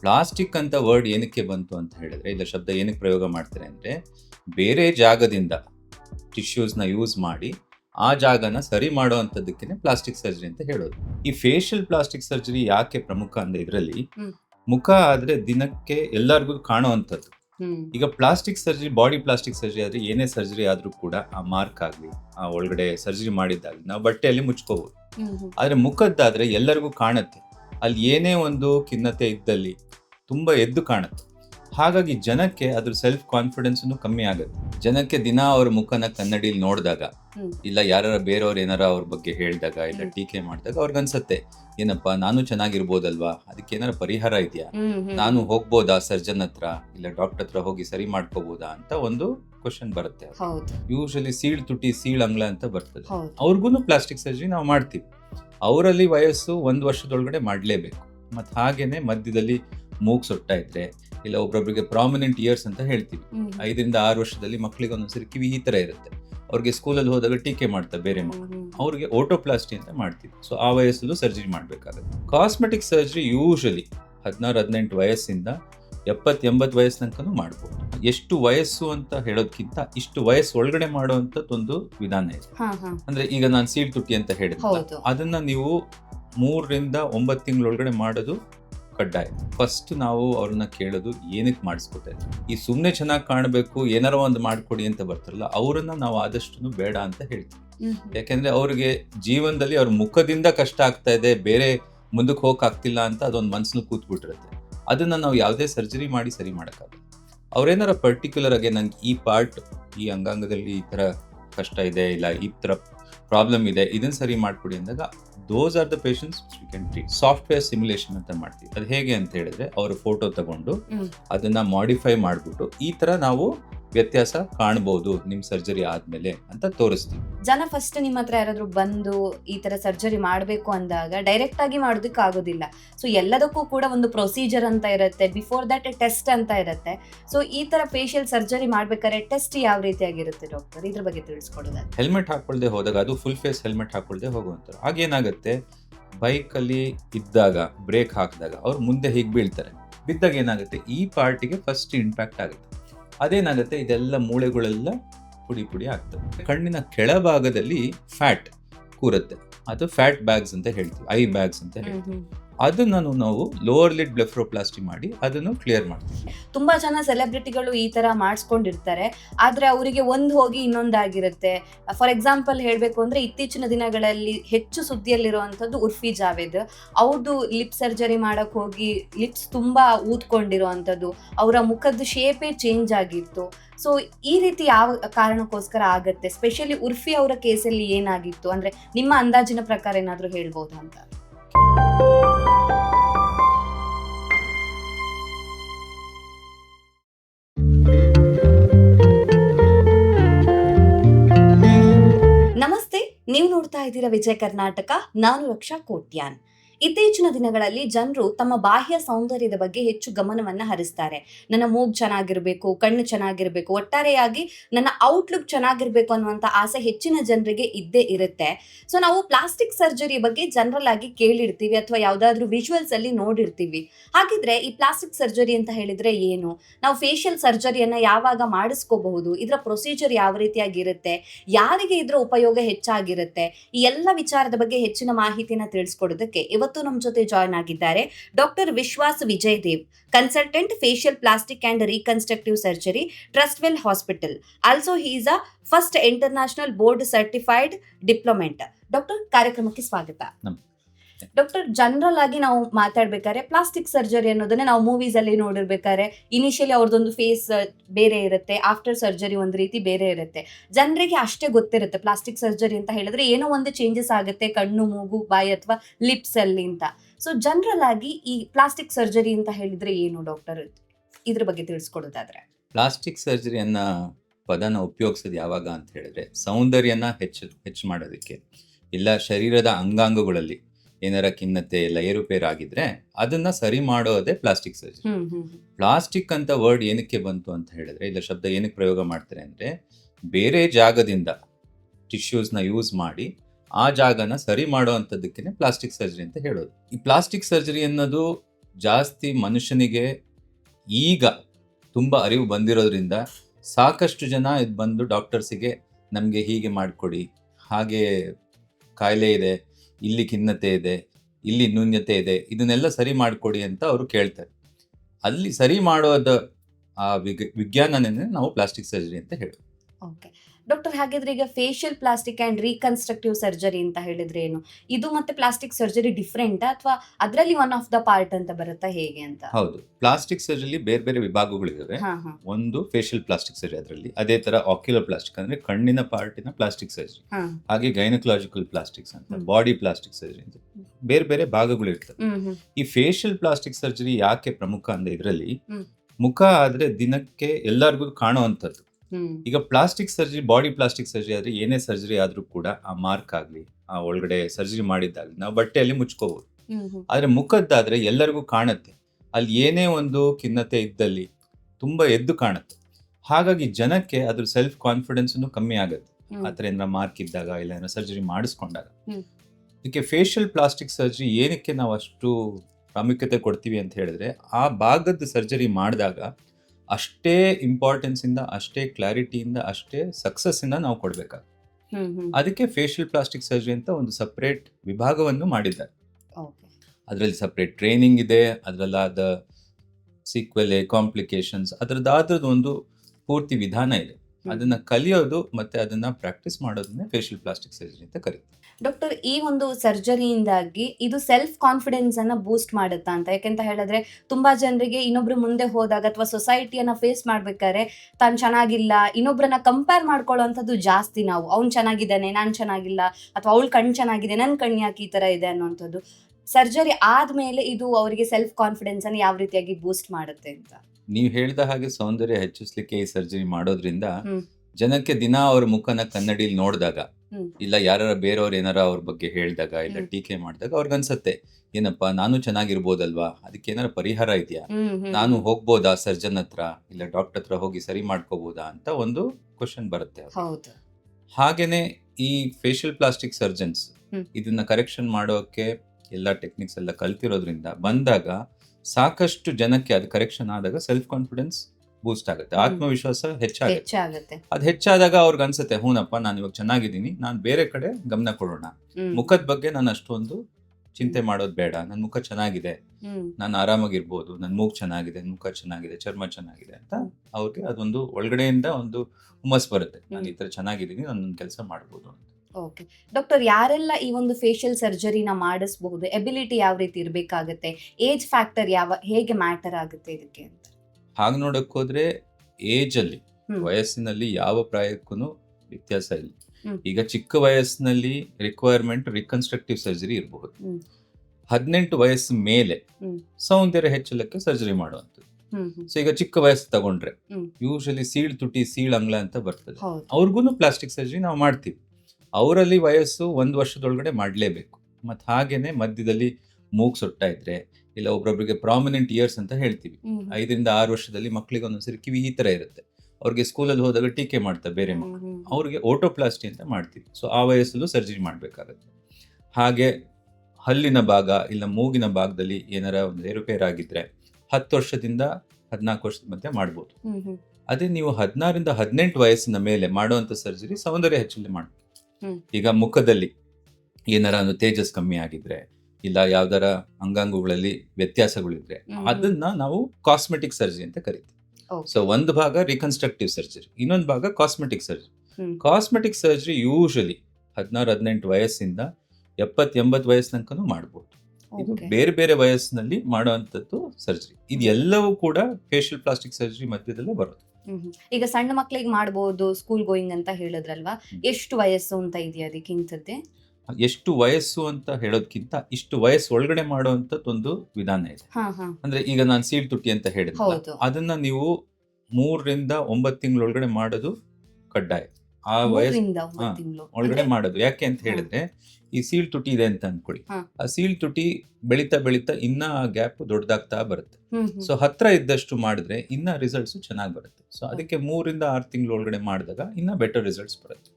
Plastic ಅಂತ word ಏನಕ್ಕೆ ಬಂತು ಅಂತ ಹೇಳಿದ್ರೆ ಇಲ್ಲ ಶಬ್ದ ಏನಕ್ಕೆ ಪ್ರಯೋಗ ಮಾಡ್ತಾರೆ ಅಂದ್ರೆ ಬೇರೆ ಜಾಗದಿಂದ ಟಿಶ್ಯೂಸ್ನ ಯೂಸ್ ಮಾಡಿ ಆ ಜಾಗನ ಸರಿ ಮಾಡೋ ಅಂಥದ್ದಕ್ಕೆ ಪ್ಲಾಸ್ಟಿಕ್ ಸರ್ಜರಿ ಅಂತ ಹೇಳೋದು. ಈ ಫೇಶಿಯಲ್ ಪ್ಲಾಸ್ಟಿಕ್ ಸರ್ಜರಿ ಯಾಕೆ ಪ್ರಮುಖ ಅಂದ್ರೆ ಇದರಲ್ಲಿ ಮುಖ ಆದ್ರೆ ದಿನಕ್ಕೆ ಎಲ್ಲರಿಗೂ ಕಾಣೋ ಅಂಥದ್ದು ಈಗ plastic surgery body plastic surgery ಆದ್ರೆ ಏನೇ ಸರ್ಜರಿ ಆದ್ರೂ ಕೂಡ ಆ ಮಾರ್ಕ್ ಆಗಲಿ ಆ ಒಳಗಡೆ ಸರ್ಜರಿ ಮಾಡಿದ್ದಾಗಲಿ ನಾವು ಬಟ್ಟೆಯಲ್ಲಿ ಮುಚ್ಕೋಬಹುದು. ಆದ್ರೆ ಮುಖದ್ದಾದ್ರೆ ಎಲ್ಲರಿಗೂ ಕಾಣುತ್ತೆ. ಅಲ್ಲಿ ಏನೇ ಒಂದು ಖಿನ್ನತೆ ಇದ್ದಲ್ಲಿ ತುಂಬಾ ಎದ್ದು ಕಾಣುತ್ತೆ. ಹಾಗಾಗಿ ಜನಕ್ಕೆ ಅದ್ರ ಸೆಲ್ಫ್ ಕಾನ್ಫಿಡೆನ್ಸ್ ಕಮ್ಮಿ ಆಗುತ್ತೆ. ಜನಕ್ಕೆ ದಿನ ಅವ್ರ ಮುಖನ ಕನ್ನಡಿಲಿ ನೋಡಿದಾಗ ಇಲ್ಲ ಯಾರ ಬೇರೆಯವ್ರು ಏನಾರ ಅವ್ರ ಬಗ್ಗೆ ಹೇಳಿದಾಗ ಇಲ್ಲ. ಟೀಕೆ ಮಾಡಿದಾಗ ಅವ್ರಿಗೆ ಅನ್ಸತ್ತೆ ಏನಪ್ಪ ನಾನು ಚೆನ್ನಾಗಿರ್ಬೋದಲ್ವಾ? ಅದಕ್ಕೆ ಏನಾರ ಪರಿಹಾರ ಇದೆಯಾ. ನಾನು ಹೋಗ್ಬೋದಾ ಸರ್ಜನ್ ಹತ್ರ ಇಲ್ಲ ಡಾಕ್ಟರ್ ಹತ್ರ ಹೋಗಿ ಸರಿ ಮಾಡ್ಕೋಬೋದಾ ಅಂತ ಒಂದು ಕ್ವಶನ್ ಬರುತ್ತೆ ಯೂಶಲಿ ಸೀಳ್ ತುಟಿ ಸೀಳ್ ಅಂಗ್ಲ ಅಂತ ಬರ್ತದೆ. ಅವ್ರಿಗೂ ಪ್ಲಾಸ್ಟಿಕ್ ಸರ್ಜರಿ ನಾವು ಮಾಡ್ತೀವಿ. ಅವರಲ್ಲಿ ವಯಸ್ಸು ಒಂದು ವರ್ಷದೊಳಗಡೆ ಮಾಡಲೇಬೇಕು. ಮತ್ತು ಹಾಗೇನೆ ಮಧ್ಯದಲ್ಲಿ ಮೂಗ್ ಸೊಟ್ಟ ಇದ್ರೆ ಇಲ್ಲ ಒಬ್ಬೊಬ್ಬರಿಗೆ ಪ್ರಾಮಿನೆಂಟ್ ಇಯರ್ಸ್ ಅಂತ ಹೇಳ್ತೀವಿ. ಐದರಿಂದ ಆರು ವರ್ಷದಲ್ಲಿ ಮಕ್ಕಳಿಗೆ ಒಂದೊಂದ್ಸರಿ ಕಿವಿ ಈ ಥರ ಇರುತ್ತೆ. ಅವ್ರಿಗೆ ಸ್ಕೂಲಲ್ಲಿ ಹೋದಾಗ ಟೀಕೆ ಮಾಡ್ತಾರೆ ಬೇರೆ ಮಕ್ಕಳು. ಅವ್ರಿಗೆ ಓಟೋಪ್ಲಾಸ್ಟಿ ಅಂತ ಮಾಡ್ತೀವಿ. ಸೊ ಆ ವಯಸ್ಸಲ್ಲೂ ಸರ್ಜರಿ ಮಾಡಬೇಕಾಗುತ್ತೆ. ಕಾಸ್ಮೆಟಿಕ್ ಸರ್ಜರಿ ಯೂಶಲಿ ಹದಿನಾರು ಹದಿನೆಂಟು ವಯಸ್ಸಿಂದ ಎಪ್ಪತ್ತು ಎಂಬತ್ತು ವಯಸ್ಸು ತನಕನೂ ಮಾಡ್ಬೋದು. ಎಷ್ಟು ವಯಸ್ಸು ಅಂತ ಹೇಳೋದಕ್ಕಿಂತ ಇಷ್ಟು ವಯಸ್ಸು ಒಳಗಡೆ ಮಾಡುವಂಥದ್ದೊಂದು ವಿಧಾನ ಇದೆ. ಅಂದ್ರೆ ಈಗ ನಾನು ಸೀಡ್ ತುಟ್ಟಿ ಅಂತ ಹೇಳಿದ ಅದನ್ನ ನೀವು ಮೂರರಿಂದ ಒಂಬತ್ತು ತಿಂಗಳೊಳಗಡೆ ಮಾಡೋದು ಕಡ್ಡಾಯ. ಫಸ್ಟ್ ನಾವು ಅವ್ರನ್ನ ಕೇಳೋದು ಏನಕ್ಕೆ ಮಾಡಿಸ್ಕೊತಾ ಈ ಸುಮ್ಮನೆ ಚೆನ್ನಾಗಿ ಕಾಣಬೇಕು ಏನಾರ ಒಂದು ಮಾಡ್ಕೊಡಿ ಅಂತ ಬರ್ತಾರಲ್ಲ ಅವರನ್ನ ನಾವು ಆದಷ್ಟು ಬೇಡ ಅಂತ ಹೇಳ್ತೀವಿ. ಯಾಕೆಂದ್ರೆ ಅವ್ರಿಗೆ ಜೀವನದಲ್ಲಿ ಅವ್ರ ಮುಖದಿಂದ ಕಷ್ಟ ಆಗ್ತಾ ಇದೆ ಬೇರೆ ಮುಂದಕ್ಕೆ ಹೋಗಕ್ಕಾಗ್ತಿಲ್ಲ ಅಂತ ಅದೊಂದು ಮನಸ್ಸನ್ನು ಕೂತ್ಬಿಟ್ಟಿರುತ್ತೆ. ಅದನ್ನ ನಾವು ಯಾವುದೇ ಸರ್ಜರಿ ಮಾಡಿ ಸರಿ ಮಾಡೋಕ್ಕಾಗಲ್ಲ. ಅವ್ರೇನಾರ ಪರ್ಟಿಕ್ಯುಲರ್ ಆಗಿ ನಂಗೆ ಈ ಪಾರ್ಟ್ ಈ ಅಂಗಾಂಗದಲ್ಲಿ ಈ ಥರ ಕಷ್ಟ ಇದೆ ಇಲ್ಲ ಈ ಥರ ಪ್ರಾಬ್ಲಮ್ ಇದೆ ಇದನ್ನ ಸರಿ ಮಾಡಿಕೊಡಿ ಅಂದಾಗ those are the patients we can treat software simulation ಅಂತ ಮಾಡ್ತೀವಿ. ಅದು ಹೇಗೆ ಅಂತ ಹೇಳಿದ್ರೆ ಅವರು ಫೋಟೋ ತಗೊಂಡು. ಅದನ್ನ ಮಾಡಿಫೈ ಮಾಡಿಬಿಟ್ಟು ಈ ಥರ ನಾವು ವ್ಯತ್ಯಾಸ ಕಾಣಬಹುದು ನಿಮ್ ಸರ್ಜರಿ ಆದ್ಮೇಲೆ ಅಂತ ತೋರಿಸ್ತೀವಿ ಜನ ಫಸ್ಟ್ ನಿಮ್ಮ ಹತ್ರ ಯಾರಾದ್ರೂ ಬಂದು ಈ ತರ ಸರ್ಜರಿ ಮಾಡಬೇಕು ಅಂದಾಗ ಡೈರೆಕ್ಟ್ ಆಗಿ ಮಾಡೋದಕ್ಕೆ ಆಗೋದಿಲ್ಲ. ಸೊ ಎಲ್ಲದಕ್ಕೂ ಕೂಡ ಒಂದು ಪ್ರೊಸೀಜರ್ ಅಂತ ಇರುತ್ತೆ ಬಿಫೋರ್ ದಟ್ ಟೆಸ್ಟ್ ಅಂತ ಇರುತ್ತೆ. ಸೊ ಈ ತರ ಫೇಶಿಯಲ್ ಸರ್ಜರಿ ಮಾಡ್ಬೇಕಾದ್ರೆ ಟೆಸ್ಟ್ ಯಾವ ರೀತಿಯಾಗಿರುತ್ತೆ ಡಾಕ್ಟರ್ ಇದ್ರ ಬಗ್ಗೆ ತಿಳಿಸ್ಕೊಡೋದಾದ್ರೆ ಹೆಲ್ಮೆಟ್ ಹಾಕೊಳ್ದೆ ಹೋದಾಗ ಅದು ಫುಲ್ ಫೇಸ್ ಹೆಲ್ಮೆಟ್ ಹಾಕೊಳ್ದೆ ಹಾಗೇನಾಗುತ್ತೆ? ಬೈಕ್ ಬೈಕಲ್ಲಿ ಇದ್ದಾಗ ಬ್ರೇಕ್ ಹಾಕಿದಾಗ ಅವ್ರು ಮುಂದೆ ಹೀಗೆ ಬೀಳ್ತಾರೆ. ಬಿದ್ದಾಗ ಏನಾಗುತ್ತೆ? ಈ ಪಾರ್ಟಿಗೆ ಫಸ್ಟ್ ಇಂಪ್ಯಾಕ್ಟ್ ಆಗುತ್ತೆ. ಅದೇನಾಗುತ್ತೆ ಇದೆಲ್ಲ ಮೂಳೆಗಳೆಲ್ಲ ಪುಡಿ ಪುಡಿ ಆಗ್ತವೆ ಕಣ್ಣಿನ ಕೆಳಭಾಗದಲ್ಲಿ ಫ್ಯಾಟ್ ಕೂರುತ್ತೆ. ಅದು ಫ್ಯಾಟ್ ಬ್ಯಾಗ್ಸ್ ಅಂತ ಹೇಳ್ತೀವಿ ಐ ಬ್ಯಾಗ್ಸ್ ಅಂತ ಹೇಳ್ತೀವಿ. ಅದನ್ನ ನಾವು ಲೋವರ್ ಲಿಡ್ ಬ್ಲೆಫ್ರೋಪ್ಲಾಸ್ಟಿ ಮಾಡಿ ಅದನ್ನು ಕ್ಲಿಯರ್ ಮಾಡ್ತೀವಿ. ತುಂಬಾ ಜನ ಸೆಲೆಬ್ರಿಟಿಗಳು ಈ ತರ ಮಾಡಿಸ್ಕೊಂಡಿರ್ತಾರೆ. ಆದ್ರೆ ಅವರಿಗೆ ಒಂದು ಹೋಗಿ ಇನ್ನೊಂದಾಗಿರುತ್ತೆ. ಫಾರ್ ಎಕ್ಸಾಂಪಲ್ ಹೇಳಬೇಕು ಅಂದ್ರೆ ಇತ್ತೀಚಿನ ದಿನಗಳಲ್ಲಿ ಹೆಚ್ಚು ಸುದ್ದಿಯಲ್ಲಿರುವಂತದ್ದು ಉರ್ಫಿ ಜಾವೇದ್. ಅವ್ರದ್ದು ಲಿಪ್ ಸರ್ಜರಿ ಮಾಡಕ್ ಹೋಗಿ ಲಿಪ್ಸ್ ತುಂಬಾ ಊದ್ಕೊಂಡಿರುವಂತದ್ದು ಅವರ ಮುಖದ ಶೇಪೇ ಚೇಂಜ್ ಆಗಿತ್ತು. ಸೊ ಈ ರೀತಿ ಯಾವ ಕಾರಣಕ್ಕೋಸ್ಕರ ಆಗತ್ತೆ? ಸ್ಪೆಷಲಿ ಉರ್ಫಿ ಅವರ ಕೇಸಲ್ಲಿ ಏನಾಗಿತ್ತು? ಅಂದ್ರೆ ನಿಮ್ಮ ಅಂದಾಜಿನ ಪ್ರಕಾರ ಏನಾದರೂ ಹೇಳ್ಬೋದು ಅಂತ? ನೋಡ್ತಾ ಇದ್ದೀರಾ ವಿಜಯ ಕರ್ನಾಟಕ? ನಾನು ರಕ್ಷಾ ಕೋಟ್ಯಾನ್. ಇತ್ತೀಚಿನ ದಿನಗಳಲ್ಲಿ ಜನರು ತಮ್ಮ ಬಾಹ್ಯ ಸೌಂದರ್ಯದ ಬಗ್ಗೆ ಹೆಚ್ಚು ಗಮನವನ್ನ ಹರಿಸ್ತಾರೆ. ನನ್ನ ಮೂಗ್ ಚೆನ್ನಾಗಿರ್ಬೇಕು, ಕಣ್ಣು ಚೆನ್ನಾಗಿರ್ಬೇಕು, ಒಟ್ಟಾರೆಯಾಗಿ ನನ್ನ ಔಟ್ಲುಕ್ ಚೆನ್ನಾಗಿರ್ಬೇಕು ಅನ್ನುವಂತ ಆಸೆ ಹೆಚ್ಚಿನ ಜನರಿಗೆ ಇದ್ದೇ ಇರುತ್ತೆ. ಸೊ ನಾವು ಪ್ಲಾಸ್ಟಿಕ್ ಸರ್ಜರಿ ಬಗ್ಗೆ ಜನರಲ್ ಆಗಿ ಕೇಳಿರ್ತೀವಿ ಅಥವಾ ಯಾವ್ದಾದ್ರು ವಿಜುವಲ್ಸ್ ಅಲ್ಲಿ ನೋಡಿರ್ತೀವಿ. ಹಾಗಿದ್ರೆ ಈ ಪ್ಲಾಸ್ಟಿಕ್ ಸರ್ಜರಿ ಅಂತ ಹೇಳಿದ್ರೆ ಏನು? ನಾವು ಫೇಶಿಯಲ್ ಸರ್ಜರಿಯನ್ನ ಯಾವಾಗ ಮಾಡಿಸ್ಕೋಬಹುದು? ಇದರ ಪ್ರೊಸೀಜರ್ ಯಾವ ರೀತಿಯಾಗಿರುತ್ತೆ? ಯಾರಿಗೆ ಇದರ ಉಪಯೋಗ ಹೆಚ್ಚಾಗಿರುತ್ತೆ? ಈ ಎಲ್ಲ ವಿಚಾರದ ಬಗ್ಗೆ ಹೆಚ್ಚಿನ ಮಾಹಿತಿನ ತಿಳಿಸ್ಕೊಡೋದಕ್ಕೆ ಇವತ್ತು ನಮ್ಮ ಜೊತೆ ಜಾಯ್ನ್ ಆಗಿದ್ದಾರೆ. Doctor Vishwas Vijay Dev consultant facial plastic and reconstructive surgery Trustwell hospital also is a first international board certified diplomate doctor ಕಾರ್ಯಕ್ರಮಕ್ಕೆ ಸ್ವಾಗತ. ಡಾಕ್ಟರ್ ಜನರಲ್ ಆಗಿ ನಾವು ಮಾತಾಡ್ಬೇಕಾದ್ರೆ ಪ್ಲಾಸ್ಟಿಕ್ ಸರ್ಜರಿ ಅನ್ನೋದನ್ನ ನಾವು ಮೂವೀಸ್ ಅಲ್ಲಿ ನೋಡಿರ್ಬೇಕಾದ್ರೆ ಇನಿಷಿಯಲಿ ಅವ್ರದ್ದೊಂದು ಫೇಸ್ ಬೇರೆ ಇರುತ್ತೆ. ಆಫ್ಟರ್ ಸರ್ಜರಿ ಒಂದು ರೀತಿ ಬೇರೆ ಇರುತ್ತೆ. ಜನರಿಗೆ ಅಷ್ಟೇ ಗೊತ್ತಿರುತ್ತೆ ಪ್ಲಾಸ್ಟಿಕ್ ಸರ್ಜರಿ ಅಂತ ಹೇಳಿದ್ರೆ ಏನೋ ಒಂದು ಚೇಂಜಸ್ ಆಗುತ್ತೆ ಕಣ್ಣು, ಮೂಗು, ಬಾಯಿ ಅಥವಾ ಲಿಪ್ಸ್ ಅಲ್ಲಿ ಅಂತ ಸೊ ಜನರಲ್ ಆಗಿ ಈ ಪ್ಲಾಸ್ಟಿಕ್ ಸರ್ಜರಿ ಅಂತ ಹೇಳಿದ್ರೆ ಏನು ಡಾಕ್ಟರ್ ಇದ್ರ ಬಗ್ಗೆ ತಿಳಿಸ್ಕೊಡೋದಾದ್ರೆ. ಪ್ಲಾಸ್ಟಿಕ್ ಸರ್ಜರಿ ಅನ್ನ ಪದನ ಉಪಯೋಗಿಸೋದು ಯಾವಾಗ ಅಂತ ಹೇಳಿದ್ರೆ ಸೌಂದರ್ಯನ ಹೆಚ್ಚು ಹೆಚ್ಚು ಮಾಡೋದಕ್ಕೆ. ಇಲ್ಲ ಶರೀರದ ಅಂಗಾಂಗಗಳಲ್ಲಿ. ಏನಾರ ಖಿನ್ನತೆ ಇಲ್ಲ ಏರುಪೇರು ಆಗಿದ್ರೆ ಅದನ್ನ ಸರಿ ಮಾಡೋದೇ ಪ್ಲಾಸ್ಟಿಕ್ ಸರ್ಜರಿ ಪ್ಲಾಸ್ಟಿಕ್ ಅಂತ ವರ್ಡ್ ಏನಕ್ಕೆ ಬಂತು ಅಂತ ಹೇಳಿದ್ರೆ ಇಲ್ಲ ಶಬ್ದ ಏನಕ್ಕೆ ಪ್ರಯೋಗ ಮಾಡ್ತಾರೆ ಅಂದ್ರೆ ಬೇರೆ ಜಾಗದಿಂದ ಟಿಶ್ಯೂಸ್ನ ಯೂಸ್ ಮಾಡಿ ಆ ಜಾಗನ ಸರಿ ಮಾಡೋ ಅಂಥದ್ದಕ್ಕೆ ಪ್ಲಾಸ್ಟಿಕ್ ಸರ್ಜರಿ ಅಂತ ಹೇಳೋದು. ಈ ಪ್ಲಾಸ್ಟಿಕ್ ಸರ್ಜರಿ ಅನ್ನೋದು ಜಾಸ್ತಿ ಮನುಷ್ಯನಿಗೆ ಈಗ ತುಂಬ ಅರಿವು ಬಂದಿರೋದ್ರಿಂದ ಸಾಕಷ್ಟು ಜನ ಇದು ಬಂದು ಡಾಕ್ಟರ್ಸಿಗೆ ನಮಗೆ ಹೀಗೆ ಮಾಡಿಕೊಡಿ ಹಾಗೆ ಕಾಯಿಲೆ ಇದೆ ಇಲ್ಲಿ ಖಿನ್ನತೆ ಇದೆ, ಇಲ್ಲಿ ನ್ಯೂನ್ಯತೆ ಇದೆ, ಇದನ್ನೆಲ್ಲ ಸರಿ ಮಾಡಿಕೊಡಿ ಅಂತ ಅವರು ಕೇಳ್ತಾರೆ. ಅಲ್ಲಿ ಸರಿ ಮಾಡೋದ ಆ ವಿಜ್ಞಾನನೇ ನಾವು ಪ್ಲಾಸ್ಟಿಕ್ ಸರ್ಜರಿ ಅಂತ ಹೇಳಿ ಓಕೆ ಡಾಕ್ಟರ್ ಹಾಗಿದ್ರೆ ಈಗ facial plastic and reconstructive surgery ಅಂತ ಹೇಳಿದ್ರೆ ಏನು? ಇದು ಮತ್ತೆ ಪ್ಲಾಸ್ಟಿಕ್ ಸರ್ಜರಿ ಡಿಫ್ರೆಂಟ್ ಅಥವಾ ಅದರಲ್ಲಿ ಒನ್ ಆಫ್ ದ ಪಾರ್ಟ್ ಅಂತ ಬರುತ್ತಾ ಹೇಗೆ ಅಂತ? ಹೌದು. ಪ್ಲಾಸ್ಟಿಕ್ ಸರ್ಜರಿ ಬೇರೆ ಬೇರೆ ಹಾ ಒಂದು ಫೇಶಿಯಲ್ ಪ್ಲಾಸ್ಟಿಕ್ ಸರ್ಜರಿ ಅದರಲ್ಲಿ. ಅದೇ ತರ ಆಕ್ಯುಲರ್ ಪ್ಲಾಸ್ಟಿಕ್ ಅಂದ್ರೆ ಕಣ್ಣಿನ ಪಾರ್ಟಿನ ಪ್ಲಾಸ್ಟಿಕ್ ಸರ್ಜರಿ ಹಾಗೆ ಗೈನಕಲಾಜಿಕಲ್ ಪ್ಲಾಸ್ಟಿಕ್ಸ್ ಅಂತ ಬಾಡಿ ಪ್ಲಾಸ್ಟಿಕ್ ಸರ್ಜರಿ ಅಂತ. ಬೇರೆ ಬೇರೆ ಭಾಗಗಳು ಇರ್ತವೆ. ಈ ಫೇಶಿಯಲ್ ಪ್ಲಾಸ್ಟಿಕ್ ಸರ್ಜರಿ ಯಾಕೆ ಪ್ರಮುಖ ಅಂದ್ರೆ ಇದರಲ್ಲಿ ಮುಖ ಆದ್ರೆ ದಿನಕ್ಕೆ ಎಲ್ಲರಿಗೂ ಕಾಣುವಂಥದ್ದು. ಈಗ plastic surgery body plastic surgery ಆದ್ರೆ ಏನೇ ಸರ್ಜರಿ ಆದ್ರೂ ಕೂಡ ಆ ಮಾರ್ಕ್ ಆಗ್ಲಿ ಆ ಒಳಗಡೆ ಸರ್ಜರಿ ಮಾಡಿದ್ದಾಗಲಿ ನಾವು ಬಟ್ಟೆಯಲ್ಲಿ ಮುಚ್ಕೋಬಹುದು ಆದ್ರೆ ಮುಖದ್ದಾದ್ರೆ ಎಲ್ಲರಿಗೂ ಕಾಣುತ್ತೆ. ಅಲ್ಲಿ ಏನೇ ಒಂದು ಖಿನ್ನತೆ ಇದ್ದಲ್ಲಿ ತುಂಬಾ ಎದ್ದು ಕಾಣುತ್ತೆ. ಹಾಗಾಗಿ ಜನಕ್ಕೆ ಅದ್ರ ಸೆಲ್ಫ್ ಕಾನ್ಫಿಡೆನ್ಸ್ ಕಮ್ಮಿ ಆಗುತ್ತೆ. ಆತರ ಏನಾರ ಮಾರ್ಕ್ ಇದ್ದಾಗ ಇಲ್ಲ ಏನೋ ಸರ್ಜರಿ ಮಾಡಿಸ್ಕೊಂಡಾಗ. ಇದಕ್ಕೆ ಫೇಶಿಯಲ್ ಪ್ಲಾಸ್ಟಿಕ್ ಸರ್ಜರಿ ಏನಕ್ಕೆ ನಾವು ಅಷ್ಟು ಪ್ರಾಮುಖ್ಯತೆ ಕೊಡ್ತೀವಿ ಅಂತ ಹೇಳಿದ್ರೆ ಆ ಭಾಗದ ಸರ್ಜರಿ ಮಾಡಿದಾಗ ಅಷ್ಟೇ ಇಂಪಾರ್ಟೆನ್ಸ್ ಇಂದ ಅಷ್ಟೇ ಕ್ಲಾರಿಟಿಯಿಂದ ಅಷ್ಟೇ ಸಕ್ಸಸ್ ಇಂದ ನಾವು ಕೊಡ್ಬೇಕಾಗುತ್ತೆ. ಅದಕ್ಕೆ ಫೇಶಿಯಲ್ ಪ್ಲಾಸ್ಟಿಕ್ ಸರ್ಜರಿ ಅಂತ ಒಂದು ಸಪ್ರೇಟ್ ವಿಭಾಗವನ್ನು ಮಾಡಿದ್ದಾರೆ. ಅದರಲ್ಲಿ ಸಪ್ರೇಟ್ ಟ್ರೈನಿಂಗ್ ಇದೆ ಅದರಲ್ಲಾದ ಸೀಕ್ವೆಲೆ ಕಾಂಪ್ಲಿಕೇಶನ್ಸ್ ಅದರದ್ದಾದ್ರದ್ದು ಒಂದು ಪೂರ್ತಿ ವಿಧಾನ ಇದೆ. ಅದನ್ನ ಕಲಿಯೋದು ಮತ್ತೆ ಅದನ್ನ ಪ್ರಾಕ್ಟೀಸ್ ಮಾಡೋದನ್ನೇ ಫೇಶಿಯಲ್ ಪ್ಲಾಸ್ಟಿಕ್ ಸರ್ಜರಿ ಅಂತ ಕರೀತಾರೆ. ಡಾಕ್ಟರ್ ಈ ಒಂದು ಸರ್ಜರಿಯಿಂದಾಗಿ ಇದು ಸೆಲ್ಫ್ ಕಾನ್ಫಿಡೆನ್ಸ್ ಅನ್ನ ಬೂಸ್ಟ್ ಮಾಡುತ್ತಾ ಅಂತ. ಯಾಕೆಂತ ಹೇಳಿದ್ರೆ ತುಂಬಾ ಜನರಿಗೆ ಇನ್ನೊಬ್ರು ಮುಂದೆ ಹೋದಾಗ ಅಥವಾ ಸೊಸೈಟಿಯನ್ನ ಫೇಸ್ ಮಾಡ್ಬೇಕಾದ್ರೆ ತಾನು ಚೆನ್ನಾಗಿಲ್ಲ ಇನ್ನೊಬ್ರನ್ನ ಕಂಪೇರ್ ಮಾಡ್ಕೊಳ್ಳೋವಂಥದ್ದು ಜಾಸ್ತಿ ನಾವು. ಅವ್ನು ಚೆನ್ನಾಗಿದ್ದಾನೆ ನಾನು ಚೆನ್ನಾಗಿಲ್ಲ ಅಥವಾ ಅವಳು ಕಣ್ ಚೆನ್ನಾಗಿದೆ ನನ್ನ ಕಣ್ಣು ಯಾಕೆ ಈ ತರ ಇದೆ ಅನ್ನೋಂಥದ್ದು ಸರ್ಜರಿ ಆದ್ಮೇಲೆ ಇದು ಅವರಿಗೆ ಸೆಲ್ಫ್ ಕಾನ್ಫಿಡೆನ್ಸ್ ಅನ್ನು ಯಾವ ರೀತಿಯಾಗಿ ಬೂಸ್ಟ್ ಮಾಡುತ್ತೆ ಅಂತ. ನೀವು ಹೇಳಿದ ಹಾಗೆ ಸೌಂದರ್ಯ ಹೆಚ್ಚಿಸ್ಲಿಕ್ಕೆ ಈ ಸರ್ಜರಿ ಮಾಡೋದ್ರಿಂದ. ಜನಕ್ಕೆ ದಿನ ಅವ್ರ ಮುಖನ ಕನ್ನಡಿಲಿ ನೋಡಿದಾಗ ಇಲ್ಲ ಯಾರ ಬೇರೆಯವ್ರು ಏನಾರ ಅವ್ರ ಬಗ್ಗೆ ಹೇಳಿದಾಗ ಇಲ್ಲ. ಟೀಕೆ ಮಾಡಿದಾಗ ಅವ್ರಿಗನ್ಸತ್ತೆ ಏನಪ್ಪ ನಾನು ಚೆನ್ನಾಗಿರ್ಬೋದಲ್ವಾ? ಅದಕ್ಕೆ ಏನಾರ ಪರಿಹಾರ ಇದೆಯಾ? ನಾನು ಹೋಗ್ಬೋದಾ ಸರ್ಜನ್ ಹತ್ರ? ಇಲ್ಲ ಡಾಕ್ಟರ್ ಹತ್ರ ಹೋಗಿ ಸರಿ ಮಾಡ್ಕೋಬೋದಾ? ಅಂತ ಒಂದು ಕ್ವಶನ್ ಬರುತ್ತೆ ಹಾಗೇನೆ ಈ ಫೇಶಿಯಲ್ ಪ್ಲಾಸ್ಟಿಕ್ ಸರ್ಜನ್ಸ್ ಇದನ್ನ ಕರೆಕ್ಷನ್ ಮಾಡೋಕೆ ಎಲ್ಲ ಟೆಕ್ನಿಕ್ಸ್ ಎಲ್ಲ ಕಲ್ತಿರೋದ್ರಿಂದ ಬಂದಾಗ ಸಾಕಷ್ಟು ಜನಕ್ಕೆ ಅದು ಕರೆಕ್ಷನ್ ಆದಾಗ ಸೆಲ್ಫ್ ಕಾನ್ಫಿಡೆನ್ಸ್ ಬೂಸ್ಟ್ ಆಗುತ್ತೆ. ಆತ್ಮವಿಶ್ವಾಸ ಹೆಚ್ಚಾಗುತ್ತೆ. ಅದು ಹೆಚ್ಚಾದಾಗ ಅವ್ರಿಗೆ ಅನ್ಸುತ್ತೆ ಹೂನಪ್ಪ ನಾನು ಇವಾಗ ಚೆನ್ನಾಗಿದ್ದೀನಿ ನಾನು ಬೇರೆ ಕಡೆ ಗಮನ ಕೊಡೋಣ. ಮುಖದ ಬಗ್ಗೆ ನಾನು ಅಷ್ಟೊಂದು ಚಿಂತೆ ಮಾಡೋದು ಬೇಡ. ನನ್ನ ಮುಖ ಚೆನ್ನಾಗಿದೆ. ನಾನು ಆರಾಮಾಗಿರ್ಬೋದು. ನನ್ನ ಮೂಗ್ ಚೆನ್ನಾಗಿದೆ ಮುಖ ಚೆನ್ನಾಗಿದೆ ಚರ್ಮ ಚೆನ್ನಾಗಿದೆ ಅಂತ ಅವ್ರಿಗೆ ಅದೊಂದು ಒಳಗಡೆಯಿಂದ ಒಂದು ಹುಮ್ಮಸ್ ಬರುತ್ತೆ. ನಾನು ಈ ತರ ಚೆನ್ನಾಗಿದ್ದೀನಿ ನಾನು ಕೆಲಸ ಮಾಡ್ಬೋದು ಅಂತ. ಓಕೆ. ಡಾಕ್ಟರ್ ಯಾರೆಲ್ಲ ಈ ಒಂದು ಫೇಶಿಯಲ್ ಸರ್ಜರಿನ ಮಾಡಿಸಬಹುದು ಎಬಿಲಿಟಿ ಯಾವ ರೀತಿ ಇರಬೇಕಾಗುತ್ತೆ ಏಜ್ ಫ್ಯಾಕ್ಟರ್ ಯಾವ ಹೇಗೆ ಮ್ಯಾಟರ್ ಆಗುತ್ತೆ ಇದಕ್ಕೆ ಹಾಗೆ ನೋಡಕ್ ಹೋದ್ರೆ ಏಜ್ ಅಲ್ಲಿ ವಯಸ್ಸಿನಲ್ಲಿ ಯಾವ ಪ್ರಾಯಕ್ಕೂ ವ್ಯತ್ಯಾಸ ಇಲ್ಲ. ಈಗ ಚಿಕ್ಕ ವಯಸ್ಸಿನಲ್ಲಿ ರಿಕ್ವೈರ್ಮೆಂಟ್ ರಿಕನ್ಸ್ಟ್ರಕ್ಟಿವ್ ಸರ್ಜರಿ ಇರಬಹುದು. ಹದಿನೆಂಟು ವಯಸ್ಸು ಮೇಲೆ ಸೌಂದರ್ಯ ಹೆಚ್ಚಲಕ್ಕೆ ಸರ್ಜರಿ ಮಾಡುವಂಥದ್ದು. ಹ್ಮ್ ಸೊ ಈಗ ಚಿಕ್ಕ ವಯಸ್ಸು ತಗೊಂಡ್ರೆ. ಯೂಶಲಿ ಸೀಳ್ ತುಟಿ ಸೀಳ್ ಅಂಗ್ಲ ಅಂತ ಬರ್ತದೆ. ಅವ್ರಿಗೂ ಪ್ಲಾಸ್ಟಿಕ್ ಸರ್ಜರಿ ನಾವು ಮಾಡ್ತೀವಿ. ಅವರಲ್ಲಿ ವಯಸ್ಸು ಒಂದು ವರ್ಷದೊಳಗಡೆ ಮಾಡಲೇಬೇಕು. ಮತ್ತು ಹಾಗೇನೆ ಮಧ್ಯದಲ್ಲಿ ಮೂಗ್ ಸೊಟ್ಟ ಇದ್ರೆ ಇಲ್ಲ ಒಬ್ಬೊಬ್ಬರಿಗೆ ಪ್ರಾಮಿನೆಂಟ್ ಇಯರ್ಸ್ ಅಂತ ಹೇಳ್ತೀವಿ. ಐದರಿಂದ ಆರು ವರ್ಷದಲ್ಲಿ ಮಕ್ಕಳಿಗೆ ಒಂದೊಂದ್ಸರಿ ಕಿವಿ ಈ ಥರ ಇರುತ್ತೆ. ಅವ್ರಿಗೆ ಸ್ಕೂಲಲ್ಲಿ ಹೋದಾಗ ಟೀಕೆ ಮಾಡ್ತಾರೆ ಬೇರೆ ಮಕ್ಕಳು. ಅವ್ರಿಗೆ ಓಟೋಪ್ಲಾಸ್ಟಿ ಅಂತ ಮಾಡ್ತೀವಿ. ಸೊ ಆ ವಯಸ್ಸಲ್ಲೂ ಸರ್ಜರಿ ಮಾಡಬೇಕಾಗತ್ತೆ. ಹಾಗೆ ಹಲ್ಲಿನ ಭಾಗ ಇಲ್ಲ ಮೂಗಿನ ಭಾಗದಲ್ಲಿ ಏನಾರ ಒಂದು ಏರುಪೇರು ಆಗಿದ್ರೆ ಹತ್ತು ವರ್ಷದಿಂದ ಹದಿನಾಲ್ಕು ವರ್ಷದ ಮಧ್ಯೆ ಮಾಡ್ಬೋದು. ಅದೇ ನೀವು ಹದಿನಾರಿಂದ ಹದಿನೆಂಟು ವಯಸ್ಸಿನ ಮೇಲೆ ಮಾಡುವಂಥ ಸರ್ಜರಿ ಸೌಂದರ್ಯ ಹೆಚ್ಚಳ ಮಾಡ್ತೀವಿ ಈಗ ಮುಖದಲ್ಲಿ ಏನಾರ ಒಂದು ತೇಜಸ್ ಕಮ್ಮಿ ಆಗಿದ್ರೆ ಇಲ್ಲ ಯಾವ್ದಾರ ಅಂಗಾಂಗಗಳಲ್ಲಿ ವ್ಯತ್ಯಾಸಗಳಿದ್ರೆ. ಅದನ್ನ ನಾವು ಕಾಸ್ಮೆಟಿಕ್ ಸರ್ಜರಿ ಅಂತ ಕರಿತೀವಿ. ಸೊ ಒಂದು ಭಾಗ ರಿಕನ್ಸ್ಟ್ರಕ್ಟಿವ್ ಸರ್ಜರಿ ಇನ್ನೊಂದು ಭಾಗ cosmetic surgery cosmetic surgery usually ಹದಿನಾರು ಹದಿನೆಂಟು ವಯಸ್ಸಿಂದ ಎಪ್ಪತ್ ಎಂಬತ್ತು ವಯಸ್ಸು ತನಕನೂ ಮಾಡ್ಬೋದು. ಇದು ಬೇರೆ ಬೇರೆ ವಯಸ್ಸಿನಲ್ಲಿ ಮಾಡುವಂಥದ್ದು ಸರ್ಜರಿ ಇದೆಲ್ಲವೂ ಕೂಡ ಫೇಶಿಯಲ್ ಪ್ಲಾಸ್ಟಿಕ್ ಸರ್ಜರಿ ಮಧ್ಯದಲ್ಲೇ ಬರುತ್ತೆ. ಈಗ ಸಣ್ಣ ಮಕ್ಳಿಗೆ ಮಾಡಬಹುದು ಸ್ಕೂಲ್ ಗೋಯಿಂಗ್ ಅಂತ ಹೇಳಿದ್ರಲ್ವಾ. ಎಷ್ಟು ವಯಸ್ಸು ಅಂತ ಇದೆಯಾ ಅದಕ್ಕೆ ಇಂಥದ್ದೇ ಎಷ್ಟು ವಯಸ್ಸು ಅಂತ ಹೇಳೋದ್ಕಿಂತ ಇಷ್ಟು ವಯಸ್ಸು ಒಳಗಡೆ ಒಂದು ವಿಧಾನ ಇದೆ. ಅಂದ್ರೆ ಈಗ ನಾನು ಸೀಳ್ ತುಟಿ ಅಂತ ಹೇಳಿದ್ರೆ ಅದನ್ನ ನೀವು ಮೂರರಿಂದ ಒಂಬತ್ತು ತಿಂಗಳೊಳಗಡೆ ಮಾಡೋದು ಕಡ್ಡಾಯ. ಆ ವಯಸ್ಸು ಒಳಗಡೆ ಮಾಡೋದು. ಯಾಕೆ ಅಂತ ಹೇಳಿದ್ರೆ ಈ ಸೀಳ್ ತುಟಿ ಇದೆ ಅಂತ ಅನ್ಕೊಳ್ಳಿ. ಆ ಸೀಳ್ ತುಟಿ ಬೆಳೀತಾ ಬೆಳೀತಾ ಇನ್ನ ಆ ಗ್ಯಾಪ್ ದೊಡ್ಡದಾಗ್ತಾ ಬರುತ್ತೆ. ಸೊ ಹತ್ರ ಇದ್ದಷ್ಟು ಮಾಡಿದ್ರೆ ಇನ್ನ ರಿಸಲ್ಟ್ಸ್ ಚೆನ್ನಾಗಿ ಬರುತ್ತೆ. ಸೊ ಅದಕ್ಕೆ ಮೂರಿಂದ ಆರು ತಿಂಗಳ ಒಳಗಡೆ ಮಾಡಿದಾಗ ಇನ್ನ ಬೆಟರ್ ರಿಸಲ್ಟ್ಸ್ ಬರುತ್ತೆ.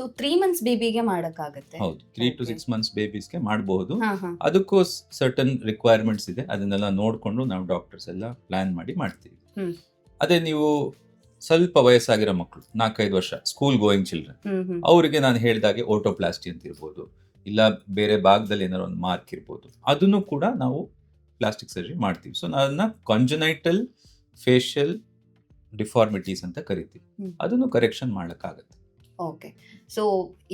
ಸೊ ತ್ರೀ ಮಂತ್ಸ್ ಬೇಬಿಗೆ ಮಾಡಕ್ಕಾಗತ್ತೆ. ಹೌದು. Three to. ಸಿಕ್ಸ್ ಮಂತ್ಸ್ ಬೇಬೀಸ್ಗೆ ಮಾಡಬಹುದು ಹಾ ಹಾ. ಅದಕ್ಕೂ ಸರ್ಟನ್ ರಿಕ್ವೈರ್ಮೆಂಟ್ಸ್ ಇದೆ. ಅದನ್ನೆಲ್ಲ ನೋಡಿಕೊಂಡು ನಾವು ಡಾಕ್ಟರ್ಸ್ ಎಲ್ಲ ಪ್ಲಾನ್ ಮಾಡಿ ಮಾಡ್ತೀವಿ. ಹ್ಮ್. ಅದೇ ನೀವು ಸ್ವಲ್ಪ ವಯಸ್ಸಾಗಿರೋ ಮಕ್ಕಳು ನಾಲ್ಕೈದು ವರ್ಷ school going children hmm hmm. ಅವರಿಗೆ ನಾನು ಹೇಳಿದಾಗೆ ಓಟೋಪ್ಲಾಸ್ಟಿ ಅಂತ ಇರ್ಬೋದು. ಇಲ್ಲ ಬೇರೆ ಭಾಗದಲ್ಲಿ ಏನಾದ್ರು ಒಂದು ಮಾರ್ಕ್ ಇರ್ಬೋದು. ಅದನ್ನು ಕೂಡ ನಾವು ಪ್ಲಾಸ್ಟಿಕ್ ಸರ್ಜರಿ ಮಾಡ್ತೀವಿ. ಸೊ ಅದನ್ನ ಕಾಂಜನೈಟಲ್ ಫೇಶಿಯಲ್ ಡಿಫಾರ್ಮಿಟೀಸ್ ಅಂತ ಕರಿತೀವಿ. ಹ್ಮ್. ಅದನ್ನು ಕರೆಕ್ಷನ್ ಮಾಡೋಕ್ಕಾಗತ್ತೆ. ಓಕೆ ಸೊ